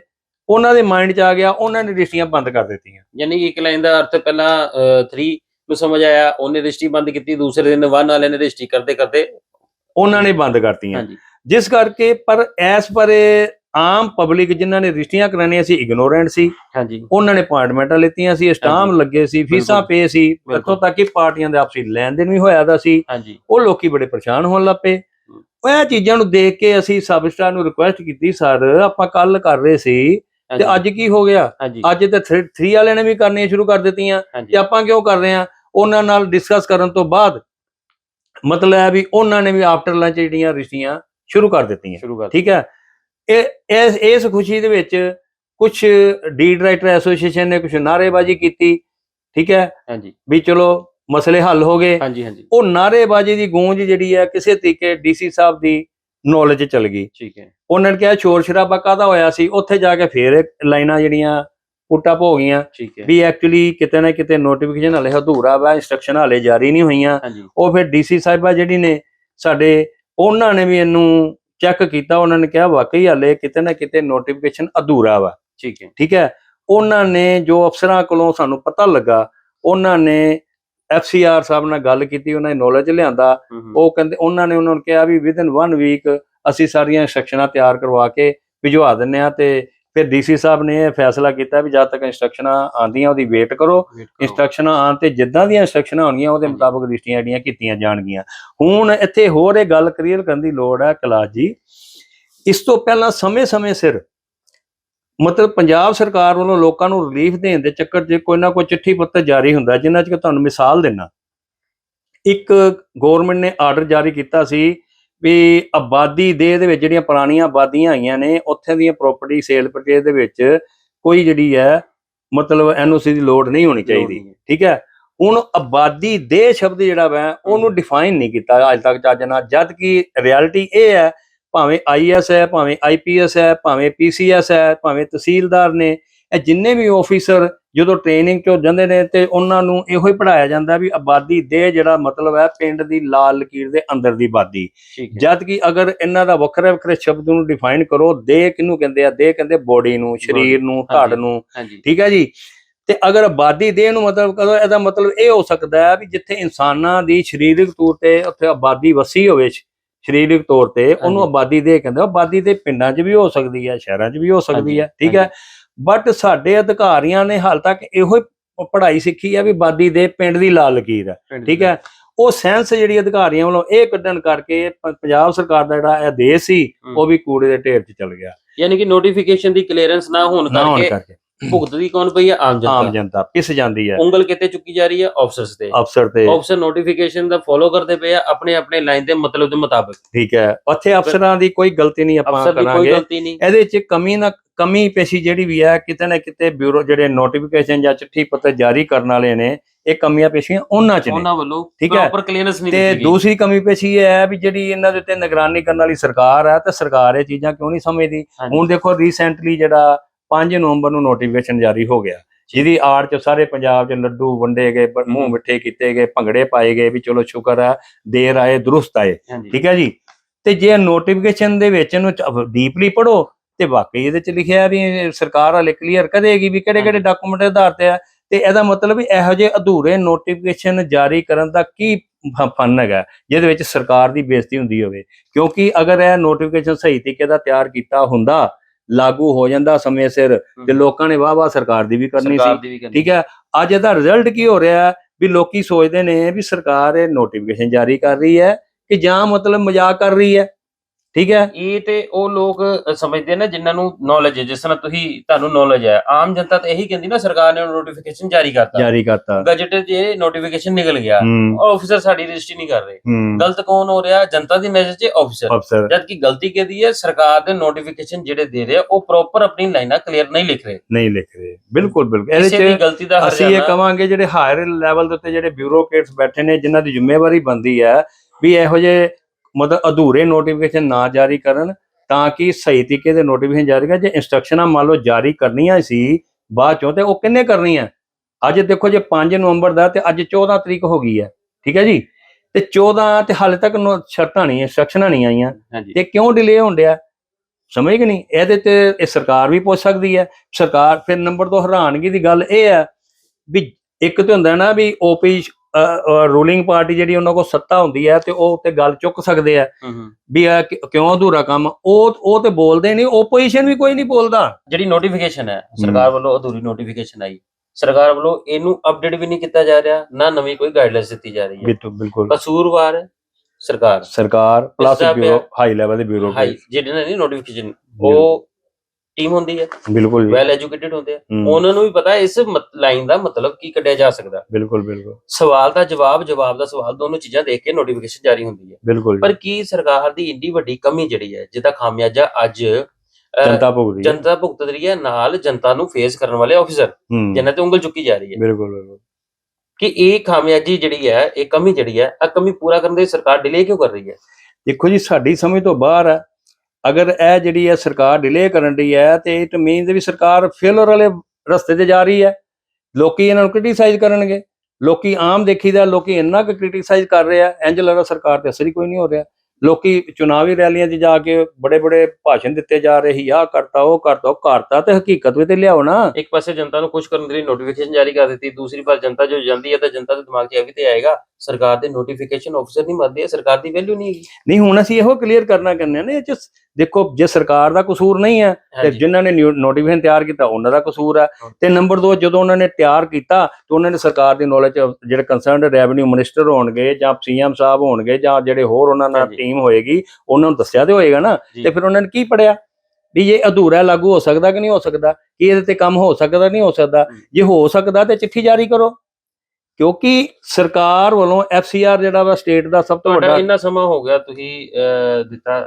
ਉਹਨਾਂ ਦੇ ਮਾਈਂਡ 'ਚ ਆ ਗਿਆ ਉਹਨਾਂ ਨੇ ਰਿਸ਼ਤੀਆਂ ਬੰਦ ਕਰ ਦਿੱਤੀਆਂ। ਯਾਨੀ ਕਿ ਇੱਕ ਲਾਈਨ ਦਾ ਅਰਥ ਪਹਿਲਾਂ 3 ਨੂੰ ਸਮਝ ਆਇਆ ਉਹਨੇ ਰਿਸ਼ਤੀ ਬੰਦ ਕੀਤੀ ਦੂਸਰੇ ਦਿਨ 1 ਵਾਲੇ ਨੇ ਰਿਸ਼ਤੀ ਕਰਦੇ ਕਰਦੇ ਉਹਨਾਂ ਨੇ ਬੰਦ ਕਰਤੀਆਂ। ਜਿਸ ਕਰਕੇ ਪਰ ਐਸ ਪਰ ਆਮ ਪਬਲਿਕ ਜਿਨ੍ਹਾਂ ਨੇ ਰਿਸ਼ਤੀਆਂ ਕਰਾਉਣੀਆਂ ਸੀ ਇਗਨੋਰੈਂਟ ਸੀ ਹਾਂਜੀ। ਉਹਨਾਂ ਨੇ ਅਪਾਇੰਟਮੈਂਟਾਂ ਲਿੱਤੀਆਂ ਸੀ ਸਟਾਮ ਲੱਗੇ ਸੀ ਫੀਸਾਂ। ਪੇ ਸੀ। ਇੱਥੋਂ ਤੱਕ ਕਿ ਪਾਰਟੀਆਂ ਦੇ ਆਪਸੀ ਲੈਣ ਦੇਣ ਵੀ ਹੋਇਆ ਦਾ ਸੀ। ਹਾਂਜੀ। ਉਹ ਲੋਕੀ ਬੜੇ ਪਰੇਸ਼ਾਨ ਹੋਣ ਲੱਪੇ ਉਹ ਇਹ ਚੀਜ਼ਾਂ ਨੂੰ ਦੇਖ ਕੇ ਅਸੀਂ ਸਬ ਸਟਾਰ ਨੂੰ ਰਿਕੁਐਸਟ ਕੀਤੀ ਸਰ ਆਪਾਂ ਕੱਲ ਕਰ ਰਹੇ ਸੀ ਤੇ ਅੱਜ ਕੀ ਹੋ ਗਿਆ? ਅੱਜ ਤੇ 3 ਵਾਲਿਆਂ ਨੇ ਵੀ ਕਰਨੀਆਂ ਸ਼ੁਰੂ ਕਰ ਦਿੱਤੀਆਂ। ਤੇ ਆਪਾਂ ਕਿਉਂ ਕਰ ਰਹੇ ਹਾਂ? ਉਹਨਾਂ ਨਾਲ ਡਿਸਕਸ ਕਰਨ ਤੋਂ ਬਾਅਦ ਮਤਲਬ ਹੈ ਵੀ ਉਹਨਾਂ ਨੇ ਵੀ ਆਫਟਰ ਲੰਚ ਜਿਹੜੀਆਂ ਰਿਸ਼ਤੀਆਂ ਸ਼ੁਰੂ ਕਰ ਦਿੱਤੀਆਂ। ਠੀਕ ਹੈ? ਇਹ ਇਸ ਇਸ ਖੁਸ਼ੀ ਦੇ ਵਿੱਚ ਕੁਝ ਡੀਡ ਰਾਈਟਰ ਐਸੋਸੀਏਸ਼ਨ ਨੇ ਕੁਝ ਨਾਅਰੇਬਾਜ਼ੀ ਕੀਤੀ। ਠੀਕ ਹੈ? ਹਾਂਜੀ। ਵੀ ਚਲੋ ਮਸਲੇ ਹੱਲ ਹੋ ਗਏ। ਹਾਂਜੀ ਹਾਂਜੀ। ਉਹ ਨਾਅਰੇਬਾਜ਼ੀ ਦੀ ਗੂੰਜ ਜਿਹੜੀ ਹੈ ਕਿਸੇ ਤਰੀਕੇ ਡੀਸੀ ਸਾਹਿਬ ਦੀ ਨੌਲੇਜ ਚਲ ਗਈ। ਠੀਕ ਹੈ। ਉਹਨਾਂ ਨੇ ਕਿਹਾ ਸ਼ੋਰ ਸ਼ਰਾਬਾ ਕਾਹਦਾ ਹੋਇਆ ਸੀ? ਉੱਥੇ ਜਾ ਕੇ ਫੇਰ ਲਾਈਨਾਂ ਜਿਹੜੀਆਂ ਪੁੱਟਾ ਹੋ ਗਈਆਂ। ਵੀ ਐਕਚੁਅਲੀ ਕਿਤੇ ਨਾ ਕਿਤੇ ਨੋਟੀਫਿਕੇਸ਼ਨ ਹਲੇ ਅਧੂਰਾ ਵਾ ਇਨਸਟਰਕਸ਼ਨ ਹਲੇ ਜਾਰੀ ਨਹੀਂ ਹੋਈਆਂ। ਉਹ ਫਿਰ ਡੀਸੀ ਸਾਹਿਬਾ ਜਿਹੜੀ ਨੇ ਸਾਡੇ ਉਹਨਾਂ ਨੇ ਵੀ ਇਹਨੂੰ ਚੈੱਕ ਕੀਤਾ। ਉਹਨਾਂ ਨੇ ਕਿਹਾ ਵਾਕਈ ਹਲੇ ਕਿਤੇ ਨਾ ਕਿਤੇ ਨੋਟੀਫਿਕੇਸ਼ਨ ਅਧੂਰਾ ਵਾ। ਠੀਕ ਹੈ। ਠੀਕ ਹੈ? ਉਹਨਾਂ ਨੇ ਜੋ ਅਫਸਰਾਂ ਕੋਲੋਂ ਸਾਨੂੰ ਪਤਾ ਲੱਗਾ ਉਹਨਾਂ ਨੇ ਐਫਸੀਆਰ ਸਾਹਿਬ ਨਾਲ ਗੱਲ ਕੀਤੀ ਉਹਨਾਂ ਨੇ ਨੌਲੇਜ ਲਿਆਂਦਾ। ਉਹ ਕਹਿੰਦੇ ਉਹਨਾਂ ਨੇ ਉਹਨਾਂ ਨੂੰ ਕਿਹਾ ਵੀ ਵਿਦਨ 1 ਵੀਕ ਅਸੀਂ ਸਾਰੀਆਂ ਇੰਸਟਰਕਸ਼ਨਾਂ ਤਿਆਰ ਕਰਵਾ ਕੇ ਭਿਜਵਾ ਦਿੰਨੇ ਆ ਤੇ ਫਿਰ ਡੀਸੀ ਸਾਹਿਬ ਨੇ ਇਹ ਫੈਸਲਾ ਕੀਤਾ ਵੀ ਜਦ ਤੱਕ ਇੰਸਟਰਕਸ਼ਨਾਂ ਆਂਦੀਆਂ ਉਹਦੀ ਵੇਟ ਕਰੋ। ਇੰਸਟਰਕਸ਼ਨਾਂ ਆਉਣ ਤੇ ਜਿੱਦਾਂ ਦੀਆਂ ਇੰਸਟਰਕਸ਼ਨਾਂ ਹੋਣਗੀਆਂ ਉਹਦੇ। ਮੁਤਾਬਕ ਰਜਿਸਟਰੀਆਂ ਜਿਹੜੀਆਂ ਕੀਤੀਆਂ ਜਾਣਗੀਆਂ। ਹੁਣ ਇੱਥੇ ਹੋਰ ਇਹ ਗੱਲ ਕਲੀਅਰ ਕਰਨ ਦੀ ਲੋੜ ਹੈ ਕਲਾਸ ਜੀ। ਇਸ ਤੋਂ ਪਹਿਲਾਂ ਸਮੇਂ-ਸਮੇਂ ਸਿਰ ਮਤਲਬ ਪੰਜਾਬ ਸਰਕਾਰ ਵੱਲੋਂ ਲੋਕਾਂ ਨੂੰ ਰਿਲੀਫ ਦੇਣ ਦੇ ਚੱਕਰ 'ਚ ਕੋਈ ਨਾ ਕੋਈ ਚਿੱਠੀ ਪੱਤਰ ਜਾਰੀ ਹੁੰਦਾ ਜਿੰਨਾ 'ਚ ਕਿ ਤੁਹਾਨੂੰ ਮਿਸਾਲ ਦੇਣਾ ਇੱਕ ਗਵਰਨਮੈਂਟ ਨੇ ਆਰਡਰ ਜਾਰੀ ਕੀਤਾ ਸੀ ਵੀ ਆਬਾਦੀ ਦੇ ਦੇ ਵਿੱਚ ਜਿਹੜੀਆਂ ਪੁਰਾਣੀਆਂ ਆਬਾਦੀਆਂ ਆਈਆਂ ਨੇ ਉੱਥੇ ਦੀਆਂ ਪ੍ਰਾਪਰਟੀ ਸੇਲ ਪਰਚੇਸ ਦੇ ਵਿੱਚ ਕੋਈ ਜਿਹੜੀ ਹੈ ਮਤਲਬ ਐਨਓਸੀ ਦੀ ਲੋੜ ਨਹੀਂ ਹੋਣੀ ਚਾਹੀਦੀ ਠੀਕ ਹੈ? ਹੁਣ ਆਬਾਦੀ ਦੇ ਸ਼ਬਦ ਜਿਹੜਾ ਵਾ ਉਹਨੂੰ ਡਿਫਾਈਨ ਨਹੀਂ ਕੀਤਾ ਅੱਜ ਤੱਕ ਚੱਜ ਨਾਲ ਜਦ ਕਿ ਰਿਐਲਿਟੀ ਇਹ ਹੈ ਭਾਵੇਂ ਆਈਐਸ ਹੈ ਭਾਵੇਂ ਆਈਪੀਐਸ ਹੈ ਭਾਵੇਂ ਪੀਸੀਐਸ ਹੈ ਭਾਵੇਂ ਤਹਿਸੀਲਦਾਰ ਨੇ ਇਹ ਜਿੰਨੇ ਵੀ ਆਫੀਸਰ ਜਦੋਂ ਟ੍ਰੇਨਿੰਗ ਚੋਂ ਜਾਂਦੇ ਨੇ ਤੇ ਉਹਨਾਂ ਨੂੰ ਇਹੋ ਹੀ ਪੜਾਇਆ ਜਾਂਦਾ ਵੀ ਆਬਾਦੀ ਦੇ ਜਿਹੜਾ ਮਤਲਬ ਹੈ ਪਿੰਡ ਦੀ ਲਾਲ ਲਕੀਰ ਦੇ ਅੰਦਰ ਦੀ ਆਬਾਦੀ। ਜਦ ਕਿ ਅਗਰ ਇਹਨਾਂ ਦਾ ਵੱਖਰੇ ਵੱਖਰੇ ਸ਼ਬਦ ਨੂੰ ਡਿਫਾਈਨ ਕਰੋ ਦੇ ਕਿਹਨੂੰ ਕਹਿੰਦੇ ਆ? ਦੇ ਕਹਿੰਦੇ ਬੋਡੀ ਨੂੰ ਸਰੀਰ ਨੂੰ ਧੜ। ਨੂੰ। ਠੀਕ ਹੈ ਜੀ? ਤੇ ਅਗਰ ਆਬਾਦੀ ਦੇ ਨੂੰ ਮਤਲਬ ਕਰੋ ਇਹਦਾ ਮਤਲਬ ਇਹ ਹੋ ਸਕਦਾ ਹੈ ਵੀ ਜਿੱਥੇ ਇਨਸਾਨਾਂ ਦੀ ਸਰੀਰਕ ਤੌਰ ਤੇ ਉੱਥੇ ਆਬਾਦੀ ਵਸੀ ਹੋਵੇ ਸਰੀਰਕ ਤੌਰ ਤੇ ਉਹਨੂੰ। ਆਬਾਦੀ ਦੇ ਕਹਿੰਦੇ ਆ। ਆਬਾਦੀ ਦੇ ਪਿੰਡਾਂ 'ਚ ਵੀ ਹੋ ਸਕਦੀ ਹੈ ਸ਼ਹਿਰਾਂ 'ਚ ਵੀ ਹੋ ਸਕਦੀ ਹੈ ਠੀਕ ਹੈ ਬਟ ਸਾਡੇ ਅਧਿਕਾਰੀਆਂ ਨੇ ਹਾਲ ਤੱਕ ਇਹੋ ਹੀ ਪੜ੍ਹਾਈ ਸਿੱਖੀ ਹੈ ਵੀ ਆਬਾਦੀ ਦੇ ਪਿੰਡ ਦੀ ਲਾਲ ਲਕੀਰ ਹੈ ਠੀਕ ਹੈ ਉਹ ਸੈਂਸ ਜਿਹੜੀ ਅਧਿਕਾਰੀਆਂ ਵੱਲੋਂ ਇਹ ਕੱਢਣ ਕਰਕੇ ਪੰਜਾਬ ਸਰਕਾਰ ਦਾ ਜਿਹੜਾ ਆਦੇਸ਼ ਸੀ। ਉਹ ਵੀ ਕੂੜੇ ਦੇ ਢੇਰ 'ਚ ਚਲ ਗਿਆ ਯਾਨੀ ਕਿ ਨੋਟੀਫਿਕੇਸ਼ਨ ਦੀ ਕਲੀਅਰੈਂਸ ਨਾ ਹੋਣ ਕਰਕੇ ਭੁਗਤਦੀ ਕੌਣ ਪਈ ਹੈ ਆਮ ਆਮ ਜਨਤਾ ਜਨਤਾ ਪਿਸ ਜਾਂਦੀ ਹੈ ਉਂਗਲ ਕਿਤੇ ਚੁੱਕੀ ਜਾ ਰਹੀ ਹੈ ਆਫਸਰਸ ਤੇ। ਅਫਸਰ ਤੇ। ਆਫਸਰ ਨੋਟੀਫਿਕੇਸ਼ਨ ਦਾ ਫੋਲੋ ਕਰਦੇ ਪਏ ਆ ਆਪਣੇ ਆਪਣੇ ਲਾਈਨ ਦੇ ਮਤਲਬ ਦੇ ਮੁਤਾਬਕ। ਠੀਕ ਹੈ। ਉੱਥੇ ਅਫਸਰਾਂ ਦੀ ਕੋਈ ਗਲਤੀ ਨਹੀਂ ਆਪਾਂ ਅਫਸਰ ਦੀ ਕੋਈ ਕਰਾਂਗੇ। ਗਲਤੀ ਨਹੀਂ। ਇਹਦੇ 'ਚ ਕਮੀ ਨਾ ਕਮੀ ਪੇਸ਼ੀ ਜਿਹੜੀ ਵੀ ਹੈ ਕਿਤੇ ਨਾ ਕਿਤੇ ਬਿਊਰੋ ਜਿਹੜੇ ਨੋਟੀਫਿਕੇਸ਼ਨ ਜਾਂ ਚਿੱਠੀ ਪੱਤਰ ਜਾਰੀ ਕਰਨ ਵਾਲੇ ਨੇ ਇਹ ਕਮੀਆਂ ਪੇਸ਼ੀਆਂ ਉਹਨਾਂ 'ਚ ਨੇ। ਉਹਨਾਂ ਵੱਲੋਂ ਠੀਕ ਹੈ। ਪ੍ਰੋਪਰ ਕਲੀਅਰੈਂਸ ਨਹੀਂ ਤੇ ਦਿੱਤੀ ਗਈ। ਦੂਸਰੀ ਕਮੀ ਪੇਸ਼ੀ ਇਹ ਹੈ ਵੀ ਜਿਹੜੀ ਇਹਨਾਂ ਦੇ ਉੱਤੇ ਨਿਗਰਾਨੀ ਕਰਨ ਵਾਲੀ ਸਰਕਾਰ ਹੈ ਤੇ ਸਰਕਾਰ ਇਹ ਚੀਜ਼ਾਂ ਕਿਉਂ ਨਹੀਂ ਸਮਝਦੀ? ਹਾਂਜੀ। ਹੁਣ ਦੇਖੋ ਰੀਸੈਂਟਲੀ ਜਿਹੜਾ 5 ਨਵੰਬਰ ਨੂੰ ਨੋਟੀਫਿਕੇਸ਼ਨ ਜਾਰੀ ਹੋ ਗਿਆ। ਜਿਹਦੀ ਆੜ ਚ ਸਾਰੇ ਪੰਜਾਬ 'ਚ ਲੱਡੂ ਵੰਡੇ ਗਏ ਮੂੰਹ। ਮਿੱਠੇ ਕੀਤੇ ਗਏ ਭੰਗੜੇ ਪਾਏ ਗਏ ਵੀ ਚਲੋ ਸ਼ੁਕਰ ਹੈ ਦੇਰ ਆਏ ਦਰੁਸਤ ਆਏ। ਠੀਕ ਹੈ ਜੀ? ਤੇ ਜੇ ਨੋਟੀਫਿਕੇਸ਼ਨ ਦੇ ਵਿੱਚ ਇਹਨੂੰ ਡੀਪਲੀ ਪੜੋ ਤੇ ਵਾਕਈ ਇਹਦੇ ਚ ਲਿਖਿਆ ਵੀ ਸਰਕਾਰ ਹਾਲੇ ਕਲੀਅਰ ਕਰੇਗੀ ਵੀ ਕਿਹੜੇ ਕਿਹੜੇ। ਡਾਕੂਮੈਂਟ ਦੇ ਆਧਾਰ ਤੇ ਆ। ਤੇ ਇਹਦਾ ਮਤਲਬ ਵੀ ਇਹੋ ਜਿਹੇ ਅਧੂਰੇ ਨੋਟੀਫਿਕੇਸ਼ਨ ਜਾਰੀ ਕਰਨ ਦਾ ਕੀ ਫਨ ਹੈਗਾ ਜਿਹਦੇ ਵਿੱਚ ਸਰਕਾਰ ਦੀ ਬੇਇੱਜ਼ਤੀ ਹੁੰਦੀ ਹੋਵੇ। ਕਿਉਂਕਿ ਅਗਰ ਇਹ ਨੋਟੀਫਿਕੇਸ਼ਨ ਸਹੀ ਤਰੀਕੇ ਦਾ ਤਿਆਰ ਕੀਤਾ ਹੁੰਦਾ ਲਾਗੂ ਹੋ ਜਾਂਦਾ ਸਮੇਂ ਸਿਰ ਤੇ ਲੋਕਾਂ ਨੇ ਵਾਹ ਵਾਹ ਸਰਕਾਰ ਦੀ ਵੀ ਕਰਨੀ ਸੀ। ਠੀਕ ਹੈ? ਅੱਜ ਇਹਦਾ ਰਿਜ਼ਲਟ ਕੀ ਹੋ ਰਿਹਾ ਵੀ ਲੋਕੀ ਸੋਚਦੇ ਨੇ ਵੀ ਸਰਕਾਰ ਇਹ ਨੋਟੀਫਿਕੇਸ਼ਨ ਜਾਰੀ ਕਰ ਰਹੀ ਹੈ ਕਿ ਜਾਂ ਮਤਲਬ ਮਜ਼ਾਕ ਕਰ ਰਹੀ ਹੈ? ਠੀਕ ਹੈ? ਇਹ ਤੇ ਉਹ ਲੋਕ ਸਮਝਦੇ ਨੇ ਜਿਨ੍ਹਾਂ ਨੂੰ ਨੌਲੇਜ ਹੈ ਜਿਸ ਤਰ੍ਹਾਂ ਤੁਸੀਂ ਤੁਹਾਨੂੰ ਨੌਲੇਜ ਹੈ। ਆਮ ਜਨਤਾ ਤਾਂ ਇਹੀ ਕਹਿੰਦੀ ਨਾ ਸਰਕਾਰ ਨੇ ਨੋਟੀਫਿਕੇਸ਼ਨ ਜਾਰੀ ਕਰਤਾ। ਜਾਰੀ ਕਰਤਾ। ਗਜਟ ਇਹ ਨੋਟੀਫਿਕੇਸ਼ਨ ਨਿਕਲ ਗਿਆ। ਆਫੀਸਰ ਸਾਡੀ ਰਜਿਸਟਰੀ ਨਹੀਂ ਕਰ ਰਹੇ। ਗਲਤ ਕੌਣ ਹੋ ਰਿਹਾ? ਜਨਤਾ ਦੀ ਨਜ਼ਰ 'ਚ ਆਫੀਸਰ ਅਫਸਰ ਜਦ ਕਿ ਗਲਤੀ ਕਿਹਦੀ ਹੈ? ਸਰਕਾਰ ਦੇ ਨੋਟੀਫਿਕੇਸ਼ਨ ਜਿਹੜੇ ਦੇ ਰਹੇ ਉਹ ਪ੍ਰੋਪਰ ਆਪਣੀ ਲਾਈਨਾਂ ਕਲੀਅਰ ਨਹੀਂ ਲਿਖ ਰਹੇ। ਨਹੀਂ ਲਿਖ ਰਹੇ। ਬਿਲਕੁਲ ਬਿਲਕੁਲ। ਇਹਦੇ ਚ ਗਲਤੀ ਦਾ ਅਸੀਂ ਇਹ ਕਵਾਂਗੇ ਜਿਹੜੇ ਹਾਇਰ ਲੈਵਲ ਦੇ ਉੱਤੇ ਜਿਹੜੇ ਬਿਊਰੋਕਰੇਟਸ ਬੈਠੇ ਨੇ ਜਿਨ੍ਹਾਂ ਦੀ ਜ਼ਿੰਮੇਵਾਰੀ ਬੰਦੀ ਹੈ ਵੀ ਇਹੋ ਜਿਹੇ ਮਤਲਬ ਅਧੂਰੇ ਨੋਟੀਫਿਕੇਸ਼ਨ ਨਾ ਜਾਰੀ ਕਰਨ ਤਾਂ ਕਿ ਸਹੀ ਤਰੀਕੇ ਦੇ ਨੋਟੀਫਿਕੇਸ਼ਨ ਜਾਰੀ ਕਰਨ। ਜੇ ਇੰਸਟਰਕਸ਼ਨਾਂ ਮੰਨ ਲਓ ਜਾਰੀ ਕਰਨੀਆਂ ਸੀ ਬਾਅਦ ਚੋਂ ਤੇ ਉਹ ਕਿੰਨੇ ਕਰਨੀਆਂ ਅੱਜ ਦੇਖੋ ਜੇ 5 ਨਵੰਬਰ ਦਾ ਤੇ ਅੱਜ 14 ਤਰੀਕ ਹੋ ਗਈ ਹੈ ਠੀਕ ਹੈ ਜੀ? ਤੇ 14 ਤੇ ਹਾਲੇ ਤੱਕ ਸ਼ਰਤਾਂ ਨਹੀਂ ਇੰਸਟਰਕਸ਼ਨਾਂ ਨਹੀਂ ਆਈਆਂ। ਤੇ ਕਿਉਂ ਡਿਲੇ ਹੋਣ ਡਿਆ? ਸਮਝ ਗਏ ਨਹੀਂ? ਇਹਦੇ ਤੇ ਇਹ ਸਰਕਾਰ ਵੀ ਪੁੱਛ ਸਕਦੀ ਹੈ ਸਰਕਾਰ ਫਿਰ ਨੰਬਰ 2 ਹੈਰਾਨਗੀ ਦੀ ਗੱਲ ਇਹ ਹੈ ਵੀ ਇੱਕ ਤੇ ਹੁੰਦਾ ਨਾ ਵੀ ਓਪੀ ਰੂਲਿੰਗ ਪਾਰਟੀ ਜਿਹੜੀ ਉਹਨਾਂ ਕੋਲ ਸੱਤਾ ਹੁੰਦੀ ਹੈ ਤੇ ਉਹ ਤੇ ਗੱਲ ਚੁੱਕ ਸਕਦੇ ਆ। ਵੀ ਇਹ ਕਿ- ਕਿਉਂ ਅਧੂਰਾ ਕੰਮ? ਉਹ ਉਹ ਤੇ ਬੋਲਦੇ ਨਹੀਂ ਓਪੋਜੀਸ਼ਨ ਵੀ ਕੋਈ ਨਹੀਂ ਬੋਲਦਾ। ਜਿਹੜੀ ਨੋਟੀਫਿਕੇਸ਼ਨ ਹੈ ਸਰਕਾਰ ਵੱਲੋਂ ਅਧੂਰੀ ਨੋਟੀਫਿਕੇਸ਼ਨ ਆਈ। ਸਰਕਾਰ ਵੱਲੋਂ ਇਹਨੂੰ ਅਪਡੇਟ ਵੀ ਨਹੀਂ ਕੀਤਾ ਜਾ ਰਿਹਾ ਨਾ ਨਵੀਂ ਕੋਈ ਗਾਈਡਲਾਈਨਸ ਦਿੱਤੀ ਜਾ ਰਹੀ ਹੈ। ਬਿਲਕੁਲ ਬਿਲਕੁਲ। ਕਸੂਰਵਾਰ ਹੈ ਸਰਕਾਰ ਸਰਕਾਰ ਪਲੱਸ ਬਿਊਰੋ ਹਾਈ ਲੈਵਲ ਦੇ ਬਿਊਰੋ ਹਾਈ ਜਿਹੜੇ ਨੇ ਨੋਟੀਫਿਕੇਸ਼ਨ ਉਹ ਟੀਮ ਹੁੰਦੀ ਹੈ ਬਿਲਕੁਲ ਜੀ। ਵੈਲ ਐਜੂਕੇਟਿਡ ਹੁੰਦੇ ਆ। ਹਮ, ਉਹਨਾਂ ਨੂੰ ਵੀ ਪਤਾ ਇਸ ਲਾਈਨ ਦਾ ਮਤਲਬ ਕੀ ਕੱਢਿਆ ਜਾ ਸਕਦਾ। ਬਿਲਕੁਲ ਬਿਲਕੁਲ। ਸਵਾਲ ਦਾ ਜਵਾਬ ਜਵਾਬ ਦਾ ਸਵਾਲ ਦੋਨੋਂ ਚੀਜ਼ਾਂ ਦੇਖ ਕੇ ਨੋਟੀਫਿਕੇਸ਼ਨ ਜਾਰੀ ਹੁੰਦੀ ਹੈ ਬਿਲਕੁਲ ਜੀ। ਪਰ ਕੀ ਸਰਕਾਰ ਦੀ ਇੰਨੀ ਵੱਡੀ ਕਮੀ ਜਿਹੜੀ ਹੈ ਜਿਹਦਾ ਖਾਮਿਆਜਾ ਅੱਜ ਅਹ, ਜਨਤਾ ਭੁਗਤਦੀ ਹੈ ਜਨਤਾ ਭੁਗਤ ਰਹੀ ਹੈ ਨਾਲ ਜਨਤਾ ਨੂੰ ਫੇਸ ਕਰਨ ਵਾਲੇ ਆਫੀਸਰ ਹੂੰ, ਜਿਨ੍ਹਾਂ ਤੇ ਉਂਗਲ ਚੁੱਕੀ ਜਾ ਰਹੀ ਹੈ ਬਿਲਕੁਲ ਬਿਲਕੁਲ। ਕਿ ਇਹ ਖਾਮਿਆਜੀ ਜਿਹੜੀ ਹੈ ਇਹ ਕਮੀ ਜਿਹੜੀ ਹੈ ਆ ਕਮੀ ਪੂਰਾ ਕਰਨ ਦੇ ਸਰਕਾਰ ਡਿਲੇ ਕਿਉਂ ਕਰ ਰਹੀ ਹੈ ਦੇਖੋ ਜੀ ਸਾਡੀ ਸਮਝ ਤੋਂ ਬਾਹਰ ਹੈ ਅਗਰ ਇਹ ਜਿਹੜੀ ਹੈ ਸਰਕਾਰ ਡਿਲੇ ਕਰਨ ਦੀ ਹੈ ਤੇ ਇਟ ਮੀਨਸ ਵੀ ਸਰਕਾਰ ਫੇਲਰ ਵਾਲੇ ਰਸਤੇ ਤੇ ਜਾ ਰਹੀ ਹੈ। ਲੋਕੀ ਇਹਨਾਂ ਨੂੰ ਕ੍ਰਿਟੀਸਾਈਜ਼ ਕਰਨਗੇ। ਲੋਕੀ ਆਮ ਦੇਖੀਦਾ ਲੋਕੀ ਇੰਨਾ ਕੁ ਕ੍ਰਿਟੀਸਾਈਜ਼ ਕਰ ਰਿਹਾ ਇੰਜ ਲੱਗਦਾ ਸਰਕਾਰ ਤੇ ਅਸਰ ਹੀ ਕੋਈ ਨਹੀਂ ਹੋ ਰਿਹਾ। ਲੋਕੀ ਚੁਣਾਵੀ ਰੈਲੀਆਂ 'ਚ ਜਾ ਕੇ ਬੜੇ ਬੜੇ ਭਾਸ਼ਣ ਦਿੱਤੇ ਜਾ ਰਹੇ ਸੀ ਆਹ ਕਰਤਾ ਉਹ ਕਰਤਾ ਉਹ ਕਰਤਾ ਤੇ ਹਕੀਕਤ ਵਿੱਚ ਤੇ ਲਿਆਓ ਨਾ। ਇੱਕ ਪਾਸੇ ਜਨਤਾ ਨੂੰ ਖੁਸ਼ ਕਰਨ ਦੇ ਲਈ ਨੋਟੀਫਿਕੇਸ਼ਨ ਜਾਰੀ ਕਰ ਦਿੱਤੀ ਦੂਸਰੀ ਪਾਸੇ ਜਨਤਾ ਜੋ ਜਾਂਦੀ ਹੈ ਤਾਂ ਜਨਤਾ ਦੇ ਦਿਮਾਗ 'ਚ ਇਹ ਵੀ ਤੇ ਆਏਗਾ ਸਰਕਾਰ ਦੇ ਨੋਟੀਫਿਕੇਸ਼ਨ ਆਫੀਸਰ ਨਹੀਂ ਮੰਨਦੇ ਸਰਕਾਰ ਦੀ ਵੈਲਿਊ ਨਹੀਂ ਨਹੀਂ ਹੁਣ ਅਸੀਂ ਇਹੋ ਕਲੀਅਰ ਕਰਨਾ ਕਹਿੰਦੇ ਨੇ ਇਹ 'ਚ ਦੇਖੋ ਜੇ ਸਰਕਾਰ ਦਾ ਕਸੂਰ ਨਹੀਂ ਹੈ ਤੇ ਜਿਨ੍ਹਾਂ ਨੇ ਨੋਟੀਫਿਕੇਸ਼ਨ ਤਿਆਰ ਕੀਤਾ ਉਹਨਾਂ ਦਾ ਕਸੂਰ ਹੈ। ਤੇ ਨੰਬਰ 2 ਜਦੋਂ ਉਹਨਾਂ ਨੇ ਤਿਆਰ ਕੀਤਾ ਤੇ ਉਹਨਾਂ ਨੇ ਸਰਕਾਰ ਦੀ ਨੌਲੇਜ ਜਿਹੜੇ ਕੰਸਰਨਡ ਰੈਵਨਿਊ ਮਿਨਿਸਟਰ ਹੋਣਗੇ ਜਾਂ ਸੀਐਮ ਸਾਹਿਬ ਹੋਣਗੇ ਜਾਂ ਜਿਹੜੇ ਹੋਰ ਉਹਨਾਂ ਨਾਲ। ਟੀਮ ਹੋਏਗੀ ਉਹਨਾਂ ਨੂੰ ਦੱਸਿਆ ਤੇ ਹੋਏਗਾ ਨਾ। ਤੇ ਫਿਰ ਉਹਨਾਂ ਨੇ ਕੀ ਪੜਿਆ ਵੀ ਇਹ ਅਧੂਰਾ ਲਾਗੂ ਹੋ ਸਕਦਾ ਕਿ ਨਹੀਂ ਹੋ ਸਕਦਾ ਕੀ ਇਹਦੇ ਤੇ ਕੰਮ ਹੋ ਸਕਦਾ ਨਹੀਂ ਹੋ ਸਕਦਾ। ਜੇ ਹੋ ਸਕਦਾ ਤੇ ਚਿੱਠੀ ਜਾਰੀ ਕਰੋ ਕਿਉਂਕਿ ਸਰਕਾਰ ਵੱਲੋਂ ਐਫਸੀਆਰ ਜਿਹੜਾ ਵਾ ਸਟੇਟ ਦਾ ਸਭ ਤੋਂ ਵੱਡਾ ਇੰਨਾ ਸਮਾਂ ਹੋ ਗਿਆ ਤੁਸੀਂ ਦਿੱਤਾ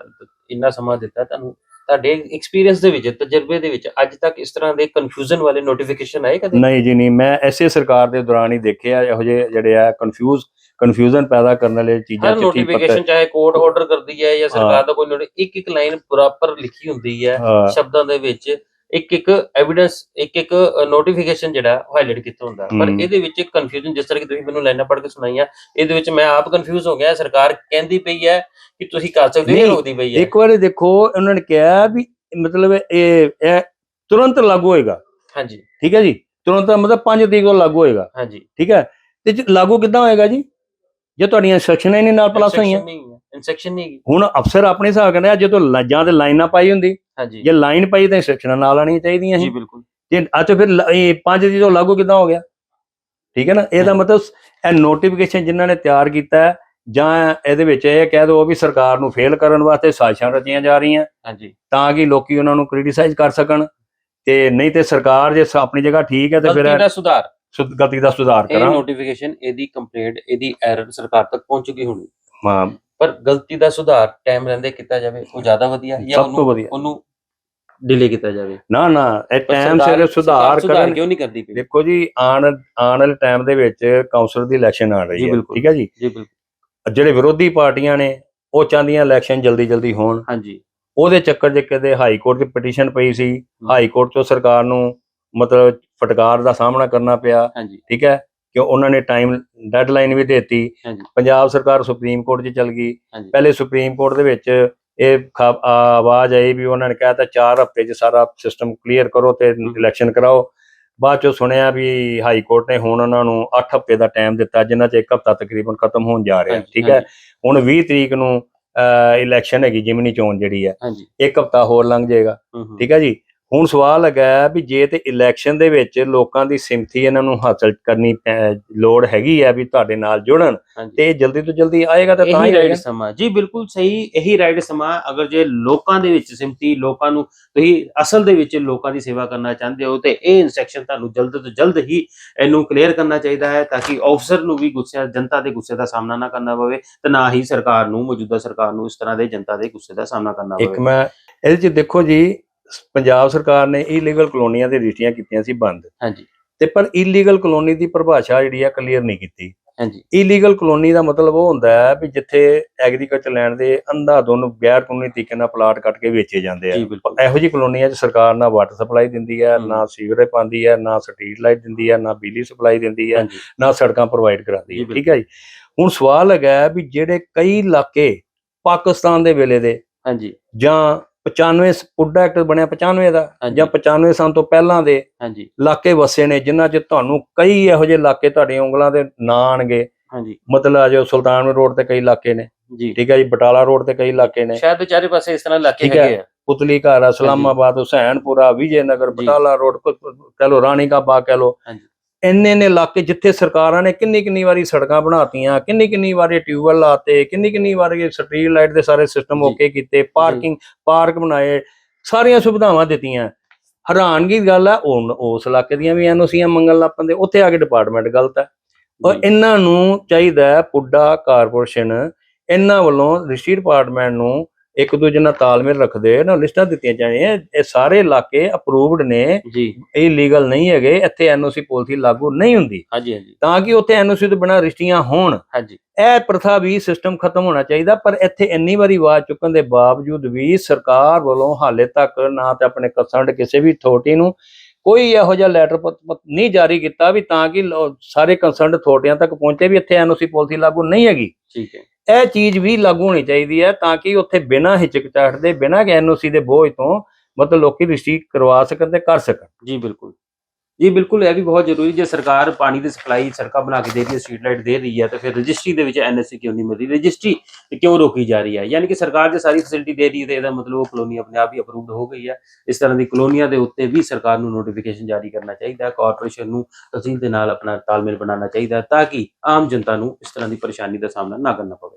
ਇੰਨਾ ਸਮਾਂ ਦਿੱਤਾ ਤੁਹਾਨੂੰ। ਤੁਹਾਡੇ ਐਕਸਪੀਰੀਅੰਸ ਦੇ ਵਿੱਚ ਤਜਰਬੇ ਦੇ ਵਿੱਚ ਅੱਜ ਤੱਕ ਇਸ ਤਰ੍ਹਾਂ ਦੇ ਕਨਫਿਊਜ਼ਨ ਵਾਲੇ ਨੋਟੀਫਿਕੇਸ਼ਨ ਆਏ ਕਦੇ? ਨਹੀਂ ਜੀ ਨਹੀਂ। ਮੈਂ ਐਸੇ ਸਰਕਾਰ ਦੇ ਦੌਰਾਨ ਹੀ ਦੇਖਿਆ ਇਹੋ ਜਿਹੇ ਜਿਹੜੇ ਆ ਕਨਫਿਊਜ਼ ਕਨਫਿਊਜ਼ਨ ਪੈਦਾ ਕਰਨ ਵਾਲੇ ਚੀਜ਼ਾਂ ਚਿੱਠੀ ਨੋਟੀਫਿਕੇਸ਼ਨ ਚਾਹੇ ਕੋਰਟ ਆਰਡਰ ਕਰਦੀ ਹੈ ਜਾਂ ਸਰਕਾਰ। ਦਾ ਕੋਈ ਨੋਟ ਇੱਕ ਇੱਕ ਲਾਈਨ ਪ੍ਰੋਪਰ ਲਿਖੀ ਹੁੰਦੀ ਹਾਂ, ਸ਼ਬਦਾਂ ਦੇ ਵਿੱਚ। ਇੱਕ ਇੱਕ ਐਵੀਡੈਂਸ ਇੱਕ ਇੱਕ ਨੋਟੀਫਿਕੇਸ਼ਨ ਜਿਹੜਾ ਹਾਈਲਾਈਟ ਕੀਤਾ ਹੁੰਦਾ। ਪਰ। ਇਹਦੇ ਵਿੱਚ ਕਨਫਿਊਜ਼ਨ ਜਿਸ ਤਰ੍ਹਾਂ ਕਿ ਤੁਸੀਂ ਮੈਨੂੰ ਲਾਈਨਾਂ ਪੜ੍ਹ ਕੇ ਸੁਣਾਈਆਂ ਇਹਦੇ ਵਿੱਚ ਮੈਂ ਆਪ ਕਨਫਿਊਜ਼ ਹੋ ਗਿਆ ਸਰਕਾਰ ਕਹਿੰਦੀ ਪਈ ਹੈ ਕਿ ਤੁਸੀਂ ਕਰ ਸਕਦੇ ਹੋ ਰੋਕਦੀ ਪਈ ਹੈ। ਇੱਕ ਵਾਰੀ ਦੇਖੋ ਉਹਨਾਂ ਨੇ ਕਿਹਾ ਵੀ ਮਤਲਬ ਇਹ ਇਹ ਤੁਰੰਤ ਲਾਗੂ ਹੋਏਗਾ। ਹਾਂਜੀ। ਠੀਕ ਹੈ ਜੀ? ਤੁਰੰਤ ਮਤਲਬ 5 ਤਰੀਕ ਤੋਂ ਲਾਗੂ ਹੋਏਗਾ। ਹਾਂਜੀ। ਠੀਕ ਹੈ? ਤੇ ਜੀ ਲਾਗੂ ਕਿੱਦਾਂ ਹੋਏਗਾ ਜੀ? ਜੇ ਤੁਹਾਡੀਆਂ ਇੰਸਟਰਕਸ਼ਨਾਂ ਹੀ ਨਹੀਂ ਨਾਲ ਪਲੱਸ ਹੋਈਆਂ। ਇਨਸੈਕਸ਼ਨ ਨਹੀਂ ਹੁਣ ਅਫਸਰ ਆਪਣੇ ਹਿਸਾਬ ਕਹਿੰਦੇ ਆ ਜਦੋਂ ਲ- ਜਾਂ ਤੇ ਲਾਈਨਾਂ ਪਾਈ ਹੁੰਦੀ। ਹਾਂਜੀ। ਜੇ ਲਾਈਨ ਪਾਈ ਤਾਂ ਇੰਸਟਰਕਸ਼ਨਾਂ ਨਾਲ ਆਣੀਆਂ ਚਾਹੀਦੀਆਂ ਜੀ ਸੀ ਬਿਲਕੁਲ ਤੇ ਅੱਛਾ ਫਿਰ ਇਹ 5 ਤਰੀਕ ਤੋਂ ਲਾਗੂ ਕਿੱਦਾਂ ਹੋ ਗਿਆ? ਠੀਕ ਹੈ ਨਾ? ਇਹਦਾ। ਮਤਲਬ ਇਹ ਨੋਟੀਫਿਕੇਸ਼ਨ ਜਿਨ੍ਹਾਂ ਨੇ ਤਿਆਰ ਕੀਤਾ ਜਾਂ ਇਹਦੇ ਵਿੱਚ ਇਹ ਕਹਿ ਦੋ ਵੀ ਸਰਕਾਰ ਨੂੰ ਫੇਲ ਕਰਨ ਵਾਸਤੇ ਸਾਜ਼ਿਸ਼ਾਂ ਰਚੀਆਂ ਜਾ ਰਹੀਆਂ। ਹਾਂਜੀ। ਤਾਂ ਕਿ ਲੋਕੀ ਉਹਨਾਂ ਨੂੰ ਕ੍ਰਿਟਿਸਾਈਜ਼ ਕਰ ਸਕਣ ਤੇ ਨਹੀਂ ਤੇ ਸਰਕਾਰ ਜੇ ਆਪਣੀ ਜਗ੍ਹਾ ਠੀਕ ਹੈ ਤੇ ਫਿਰ ਗਲਤੀ ਦਾ ਸੁਧਾਰ। ਗਲਤੀ ਦਾ ਸੁਧਾਰ ਇਹ ਕਰਾਂ। ਨੋਟੀਫਿਕੇਸ਼ਨ ਇਹਦੀ ਕੰਪਲੇਂਟ ਇਹਦੀ ਐਰਰ ਸਰਕਾਰ ਤੱਕ ਪਹੁੰਚ ਚੁੱਕੀ ਹੋਣੀ। ਹਾਂ। ਪਰ ਗਲਤੀ ਦਾ ਸੁਧਾਰ ਟਾਈਮ ਰਹਿੰਦੇ ਕੀਤਾ ਜਾਵੇ ਉਹ ਜ਼ਿਆਦਾ ਵਧੀਆ ਜਾਂ ਸਭ ਤੋਂ ਉਹਨੂੰ ਵਧੀਆ। ਉਹਨੂੰ ਡਿਲੇ ਕੀਤਾ ਜਾਵੇ। ਨਾ ਨਾ ਇਹ ਪਰ ਟਾਈਮ ਸਰਕਾਰ- ਸਿਰ ਸੁਧਾਰ ਕਰਨ ਕਿਉਂ ਨਹੀਂ ਕਰਦੀ ਪਈ? ਦੇਖੋ ਜੀ ਆਉਣ ਆਉਣ ਵਾਲੇ ਟਾਈਮ ਦੇ ਵਿੱਚ ਕਾਉਂਸਲਰ ਦੀ ਇਲੈਕਸ਼ਨ ਆ ਜੀ, ਰਹੀ ਹੈ ਬਿਲਕੁਲ। ਠੀਕ ਹੈ ਜੀ? ਜੀ ਬਿਲਕੁਲ। ਜਿਹੜੇ ਵਿਰੋਧੀ ਪਾਰਟੀਆਂ ਨੇ ਉਹ ਚਾਹੁੰਦੀਆਂ ਇਲੈਕਸ਼ਨ ਜਲਦੀ ਜਲਦੀ ਹੋਣ। ਹਾਂਜੀ। ਉਹਦੇ ਚੱਕਰ 'ਚ ਕਿਤੇ ਹਾਈ ਕੋਰਟ 'ਚ ਪਟੀਸ਼ਨ ਪਈ ਸੀ। ਹਾਈ ਕੋਰਟ 'ਚੋਂ ਸਰਕਾਰ ਨੂੰ ਮਤਲਬ ਫਟਕਾਰ ਦਾ ਸਾਹਮਣਾ ਕਰਨਾ ਪਿਆ। ਹਾਂਜੀ। ਠੀਕ ਹੈ? ਕਿ ਉਹਨਾਂ ਨੇ ਟਾਈਮ ਡੈਡਲਾਈਨ ਵੀ ਦਿੱਤੀ। ਹਾਂਜੀ। ਪੰਜਾਬ ਸਰਕਾਰ ਸੁਪਰੀਮ ਕੋਰਟ 'ਚ ਚਲ ਗਈ। ਹਾਂਜੀ। ਪਹਿਲੇ ਸੁਪਰੀਮ ਕੋਰਟ ਦੇ ਵਿੱਚ ਇਹ ਖ- ਆ- ਆਵਾਜ਼ ਆਈ ਵੀ ਉਹਨਾਂ ਨੇ ਕਿਹਾ ਤਾਂ 4 ਹਫ਼ਤੇ 'ਚ ਸਾਰਾ ਸਿਸਟਮ ਕਲੀਅਰ ਕਰੋ ਤੇ ਇਲੈਕਸ਼ਨ ਕਰਾਓ। ਬਾਅਦ 'ਚੋਂ ਸੁਣਿਆ ਵੀ ਹਾਈ ਕੋਰਟ ਨੇ ਹੁਣ ਉਹਨਾਂ ਨੂੰ 8 ਹਫ਼ਤੇ ਦਾ ਟਾਈਮ ਦਿੱਤਾ ਜਿਨ੍ਹਾਂ 'ਚ ਇੱਕ ਹਫ਼ਤਾ ਤਕਰੀਬਨ ਖਤਮ ਹੋਣ ਜਾ ਰਿਹਾ। ਠੀਕ ਹੈ? ਹੁਣ 20 ਤਰੀਕ ਨੂੰ ਇਲੈਕਸ਼ਨ ਹੈਗੀ ਜਿਮਨੀ ਚੋਣ ਜਿਹੜੀ ਹੈ। ਹਾਂਜੀ। ਇੱਕ ਹਫ਼ਤਾ ਹੋਰ ਲੰਘ ਜਾਏਗਾ। ਠੀਕ ਹੈ ਜੀ? ਹੁਣ ਸਵਾਲ ਹੈਗਾ ਵੀ ਜੇ ਤੇ ਇਲੈਕਸ਼ਨ ਦੇ ਵਿੱਚ ਲੋਕਾਂ ਦੀ ਸਿੰਪਥੀ ਇਹਨਾਂ ਨੂੰ ਹਾਸਲ ਕਰਨੀ ਲੋੜ ਹੈਗੀ ਹੈ ਵੀ ਤੁਹਾਡੇ ਨਾਲ ਜੁੜਨ ਤੇ ਇਹ ਜਲਦੀ ਤੋਂ ਜਲਦੀ ਆਏਗਾ ਤਾਂ ਤਾਂ ਇਹੀ ਹੀ ਰਾਈਟ ਸਮਾਂ। ਜੀ ਬਿਲਕੁਲ ਸਹੀ ਇਹੀ ਰਾਈਟ ਸਮਾਂ। ਅਗਰ ਜੇ ਲੋਕਾਂ ਦੇ ਵਿੱਚ ਸਿਮਤੀ ਲੋਕਾਂ ਨੂੰ ਤੁਸੀਂ ਅਸਲ ਦੇ ਵਿੱਚ ਲੋਕਾਂ ਦੀ ਸੇਵਾ ਕਰਨਾ ਚਾਹੁੰਦੇ ਹੋ ਤੇ ਇਹ ਇਨਸਟਰਕਸ਼ਨ ਤੁਹਾਨੂੰ ਜਲਦ ਤੋਂ ਜਲਦ ਹੀ ਇਹਨੂੰ ਕਲੀਅਰ ਕਰਨਾ ਚਾਹੀਦਾ ਹੈ ਤਾਂ ਕਿ ਅਫਸਰ ਨੂੰ ਵੀ ਗੁੱਸੇ ਜਨਤਾ ਦੇ ਗੁੱਸੇ ਦਾ ਸਾਹਮਣਾ ਨਾ ਕਰਨਾ ਪਵੇ ਤੇ ਨਾ ਹੀ ਸਰਕਾਰ ਨੂੰ ਮੌਜੂਦਾ ਸਰਕਾਰ ਨੂੰ ਇਸ ਤਰ੍ਹਾਂ ਦੇ ਜਨਤਾ ਦੇ ਗੁੱਸੇ ਦਾ ਸਾਹਮਣਾ ਕਰਨਾ ਇੱਕ ਪਵੇ। ਮੈਂ ਇਹਦੇ ਚ ਦੇਖੋ ਜੀ ਪੰਜਾਬ ਸਰਕਾਰ ਨੇ ਇਲੀਗਲ ਕਲੋਨੀਆਂ ਦੇ ਰਜਿਸਟਰੀਆਂ ਕੀਤੀਆਂ ਸੀ ਬੰਦ। ਹਾਂਜੀ। ਤੇ ਪਰ ਇਲੀਗਲ ਕਲੋਨੀ ਦੀ ਪਰਿਭਾਸ਼ਾ ਜਿਹੜੀ ਆ ਕਲੀਅਰ ਨਹੀਂ ਕੀਤੀ। ਹਾਂਜੀ। ਇਲੀਗਲ ਕਲੋਨੀ ਦਾ ਮਤਲਬ ਉਹ ਹੁੰਦਾ ਹੈ ਵੀ ਜਿੱਥੇ ਐਗਰੀਕਲਚਰ ਲੈਂਡ ਦੇ ਅੰਧਾਧੁੰਨ ਗੈਰ ਕਾਨੂੰਨੀ ਤਰੀਕੇ ਨਾਲ ਪਲਾਟ ਕੱਟ ਕੇ ਵੇਚੇ ਜਾਂਦੇ ਆ। ਜੀ ਇਹੋ ਜਿਹੀ ਕਲੋਨੀਆਂ 'ਚ ਸਰਕਾਰ ਨਾ ਵਾਟਰ ਸਪਲਾਈ ਦਿੰਦੀ ਹੈ। ਨਾ ਸੀਵਰੇਜ ਪਾਉਂਦੀ ਹੈ ਨਾ ਸਟਰੀਟ ਲਾਈਟ ਦਿੰਦੀ ਹੈ ਨਾ ਬਿਜਲੀ ਸਪਲਾਈ ਦਿੰਦੀ ਹੈ ਨਾ ਸੜਕਾਂ ਪ੍ਰੋਵਾਈਡ ਕਰਾਉਂਦੀ ਜੀ, ਹੈ ਠੀਕ ਹੈ ਜੀ? ਹੁਣ ਸਵਾਲ ਹੈਗਾ ਵੀ ਜਿਹੜੇ ਕਈ ਇਲਾਕੇ ਪਾਕਿਸਤਾਨ ਦੇ ਵੇਲੇ ਦੇ ਹਾਂਜੀ। ਜਾਂ 95 ਪੁੱਡਾ ਐਕਟ ਬਣਿਆ 95 ਦਾ। ਜਾਂ 95 ਸਾਲ ਤੋਂ ਪਹਿਲਾਂ ਦੇ ਹਾਂਜੀ। ਇਲਾਕੇ ਵਸੇ ਨੇ ਜਿਨ੍ਹਾਂ 'ਚ ਤੁਹਾਨੂੰ ਕਈ ਇਹੋ ਜਿਹੇ ਇਲਾਕੇ ਤੁਹਾਡੀਆਂ ਉਂਗਲਾਂ ਦੇ ਨਾਂ ਆਣਗੇ। ਹਾਂਜੀ। ਮਤਲਬ ਆ ਜੋ ਸੁਲਤਾਨਪੁਰ ਰੋਡ ਤੇ ਕਈ ਇਲਾਕੇ ਨੇ। ਜੀ। ਠੀਕ ਹੈ ਜੀ ਬਟਾਲਾ ਰੋਡ ਤੇ ਕਈ ਇਲਾਕੇ ਨੇ। ਸ਼ਾਇਦ ਚਾਰੇ ਪਾਸੇ ਇਸ ਤਰ੍ਹਾਂ ਇਲਾਕੇ। ਹੈਗੇ ਆ। ਪੁਤਲੀ ਘਰ ਆ ਸਲਾਮਾਬਾਦ ਹੁਸੈਨਪੁਰਾ ਵਿਜੇਨਗਰ। ਬਟਾਲਾ ਰੋਡ ਕਹਿ ਲੋ ਰਾਣੀ ਕਾ ਬਾਗ ਕਹਿ ਲੋ। ਇੰਨੇ ਨੇ ਇਲਾਕੇ ਜਿੱਥੇ ਸਰਕਾਰਾਂ ਨੇ ਕਿੰਨੀ ਕਿੰਨੀ ਵਾਰੀ ਸੜਕਾਂ ਬਣਾਤੀਆਂ ਕਿੰਨੀ ਕਿੰਨੀ ਵਾਰੀ ਟਿਊਬਵੈਲ ਲਾਤੇ ਕਿੰਨੀ ਕਿੰਨੀ ਵਾਰੀ ਸਟਰੀਟ ਲਾਈਟ ਦੇ ਸਾਰੇ ਸਿਸਟਮ। ਓਕੇ ਕੀਤੇ ਪਾਰਕਿੰਗ ਪਾਰਕ ਬਣਾਏ ਸਾਰੀਆਂ ਸੁਵਿਧਾਵਾਂ ਦਿੱਤੀਆਂ। ਹੈਰਾਨਗੀ ਦੀ ਗੱਲ ਹੈ ਉਹ ਉਸ ਇਲਾਕੇ ਦੀਆਂ ਵੀ ਐਨਓਸੀਆਂ ਮੰਗਣ ਲੱਗ ਪੈਂਦੇ ਉੱਥੇ ਆ ਕੇ ਡਿਪਾਰਟਮੈਂਟ ਗਲਤ ਹੈ ਔਰ ਇਹਨਾਂ ਨੂੰ ਚਾਹੀਦਾ ਪੁੱਡਾ ਕਾਰਪੋਰੇਸ਼ਨ ਇਹਨਾਂ ਵੱਲੋਂ ਰਿਸ਼ੀ ਡਿਪਾਰਟਮੈਂਟ ਨੂੰ ਇੱਕ ਦੂਜੇ ਨਾਲ ਤਾਲਮੇਲ ਰੱਖਦੇ ਨਾ ਲਿਸਟਾਂ ਦਿੱਤੀਆਂ ਜਾਣੀਆਂ। ਇਹ ਸਾਰੇ ਇਲਾਕੇ ਅਪਰੂਵਡ ਨੇ। ਜੀ। ਇਹ ਲੀਗਲ ਨਹੀਂ ਹੈਗੇ। ਇੱਥੇ ਐਨਓਸੀ ਪਾਲਿਸੀ ਲਾਗੂ ਨਹੀਂ ਹੁੰਦੀ। ਹਾਂਜੀ ਹਾਂਜੀ। ਤਾਂ ਕਿ ਉੱਥੇ ਐਨਓਸੀ ਤੋਂ ਬਿਨਾਂ ਰਿਸ਼ਤੀਆਂ ਹੋਣ। ਹਾਂਜੀ। ਇਹ ਪ੍ਰਥਾ ਵੀ ਸਿਸਟਮ ਖਤਮ ਹੋਣਾ ਚਾਹੀਦਾ ਪਰ ਇੱਥੇ ਇੰਨੀ ਵਾਰੀ ਆਵਾਜ਼ ਚੁੱਕਣ ਦੇ ਬਾਵਜੂਦ ਵੀ ਸਰਕਾਰ ਵੱਲੋਂ ਹਾਲੇ ਤੱਕ ਨਾ ਤੇ ਆਪਣੇ ਕੰਸਰਨਡ ਕਿਸੇ ਵੀ ਅਥਾਰਟੀ ਨੂੰ ਕੋਈ ਇਹੋ ਜਿਹਾ ਲੈਟਰ ਨਹੀਂ ਜਾਰੀ ਕੀਤਾ ਵੀ ਤਾਂ ਕਿ ਸਾਰੇ ਕੰਸਰਨਡ ਅਥਾਰਟੀਆਂ ਤੱਕ ਪਹੁੰਚੇ ਵੀ ਇੱਥੇ ਐਨਓਸੀ ਪਾਲਿਸੀ ਲਾਗੂ ਨਹੀਂ ਹੈਗੀ। ਠੀਕ ਹੈ। ਇਹ ਚੀਜ਼ ਵੀ ਲਾਗੂ ਹੋਣੀ ਚਾਹੀਦੀ ਹੈ ਤਾਂ ਕਿ ਉੱਥੇ ਬਿਨਾਂ ਹਿਚਕਚਾਹਟ ਦੇ ਬਿਨਾਂ ਐਨਓਸੀ ਦੇ ਬੋਝ ਤੋਂ ਮਤਲਬ ਲੋਕੀ ਰਿਸੀਵ ਕਰਵਾ ਸਕਣ ਤੇ ਕਰ ਸਕਣ। ਜੀ, ਬਿਲਕੁਲ। ਜੀ, ਬਿਲਕੁਲ, ਇਹ ਵੀ ਬਹੁਤ ਜ਼ਰੂਰੀ ਜੇ ਸਰਕਾਰ ਪਾਣੀ ਦੀ ਸਪਲਾਈ ਸੜਕਾਂ ਬਣਾ ਕੇ ਦੇ ਰਹੀ ਹੈ, ਸਟਰੀਟ ਲਾਈਟ ਦੇ ਰਹੀ ਹੈ, ਤਾਂ ਫਿਰ ਰਜਿਸਟਰੀ ਦੇ ਵਿੱਚ ਐਨਐਸਸੀ ਕਿਉਂ ਨਹੀਂ ਮਿਲ ਰਹੀ? ਰਜਿਸਟਰੀ ਕਿਉਂ ਰੋਕੀ ਜਾ ਰਹੀ ਹੈ? ਯਾਨੀ ਕਿ ਸਰਕਾਰ ਜੇ ਸਾਰੀ ਫੈਸਿਲਿਟੀ ਦੇ ਰਹੀ ਹੈ ਤਾਂ ਇਹਦਾ ਮਤਲਬ ਉਹ ਕਲੋਨੀ ਆਪਣੇ ਆਪ ਹੀ ਅਪਰੂਵਡ ਹੋ ਗਈ ਹੈ। ਇਸ ਤਰ੍ਹਾਂ ਦੀ ਕਲੋਨੀਆਂ ਦੇ ਉੱਤੇ ਵੀ ਸਰਕਾਰ ਨੂੰ ਨੋਟੀਫਿਕੇਸ਼ਨ ਜਾਰੀ ਕਰਨਾ ਚਾਹੀਦਾ ਹੈ ਕਾਰਪੋਰੇਸ਼ਨ ਨੂੰ ਤਹਿਸੀਲ ਦੇ ਨਾਲ ਆਪਣਾ ਤਾਲਮੇਲ ਬਣਾਉਣਾ ਚਾਹੀਦਾ ਹੈ ਤਾਂ ਕਿ ਆਮ ਜਨਤਾ ਨੂੰ ਇਸ ਤਰ੍ਹਾਂ ਦੀ ਪਰੇਸ਼ਾਨੀ ਦਾ ਸਾਹਮਣਾ ਨਾ ਕਰਨਾ ਪਵੇ।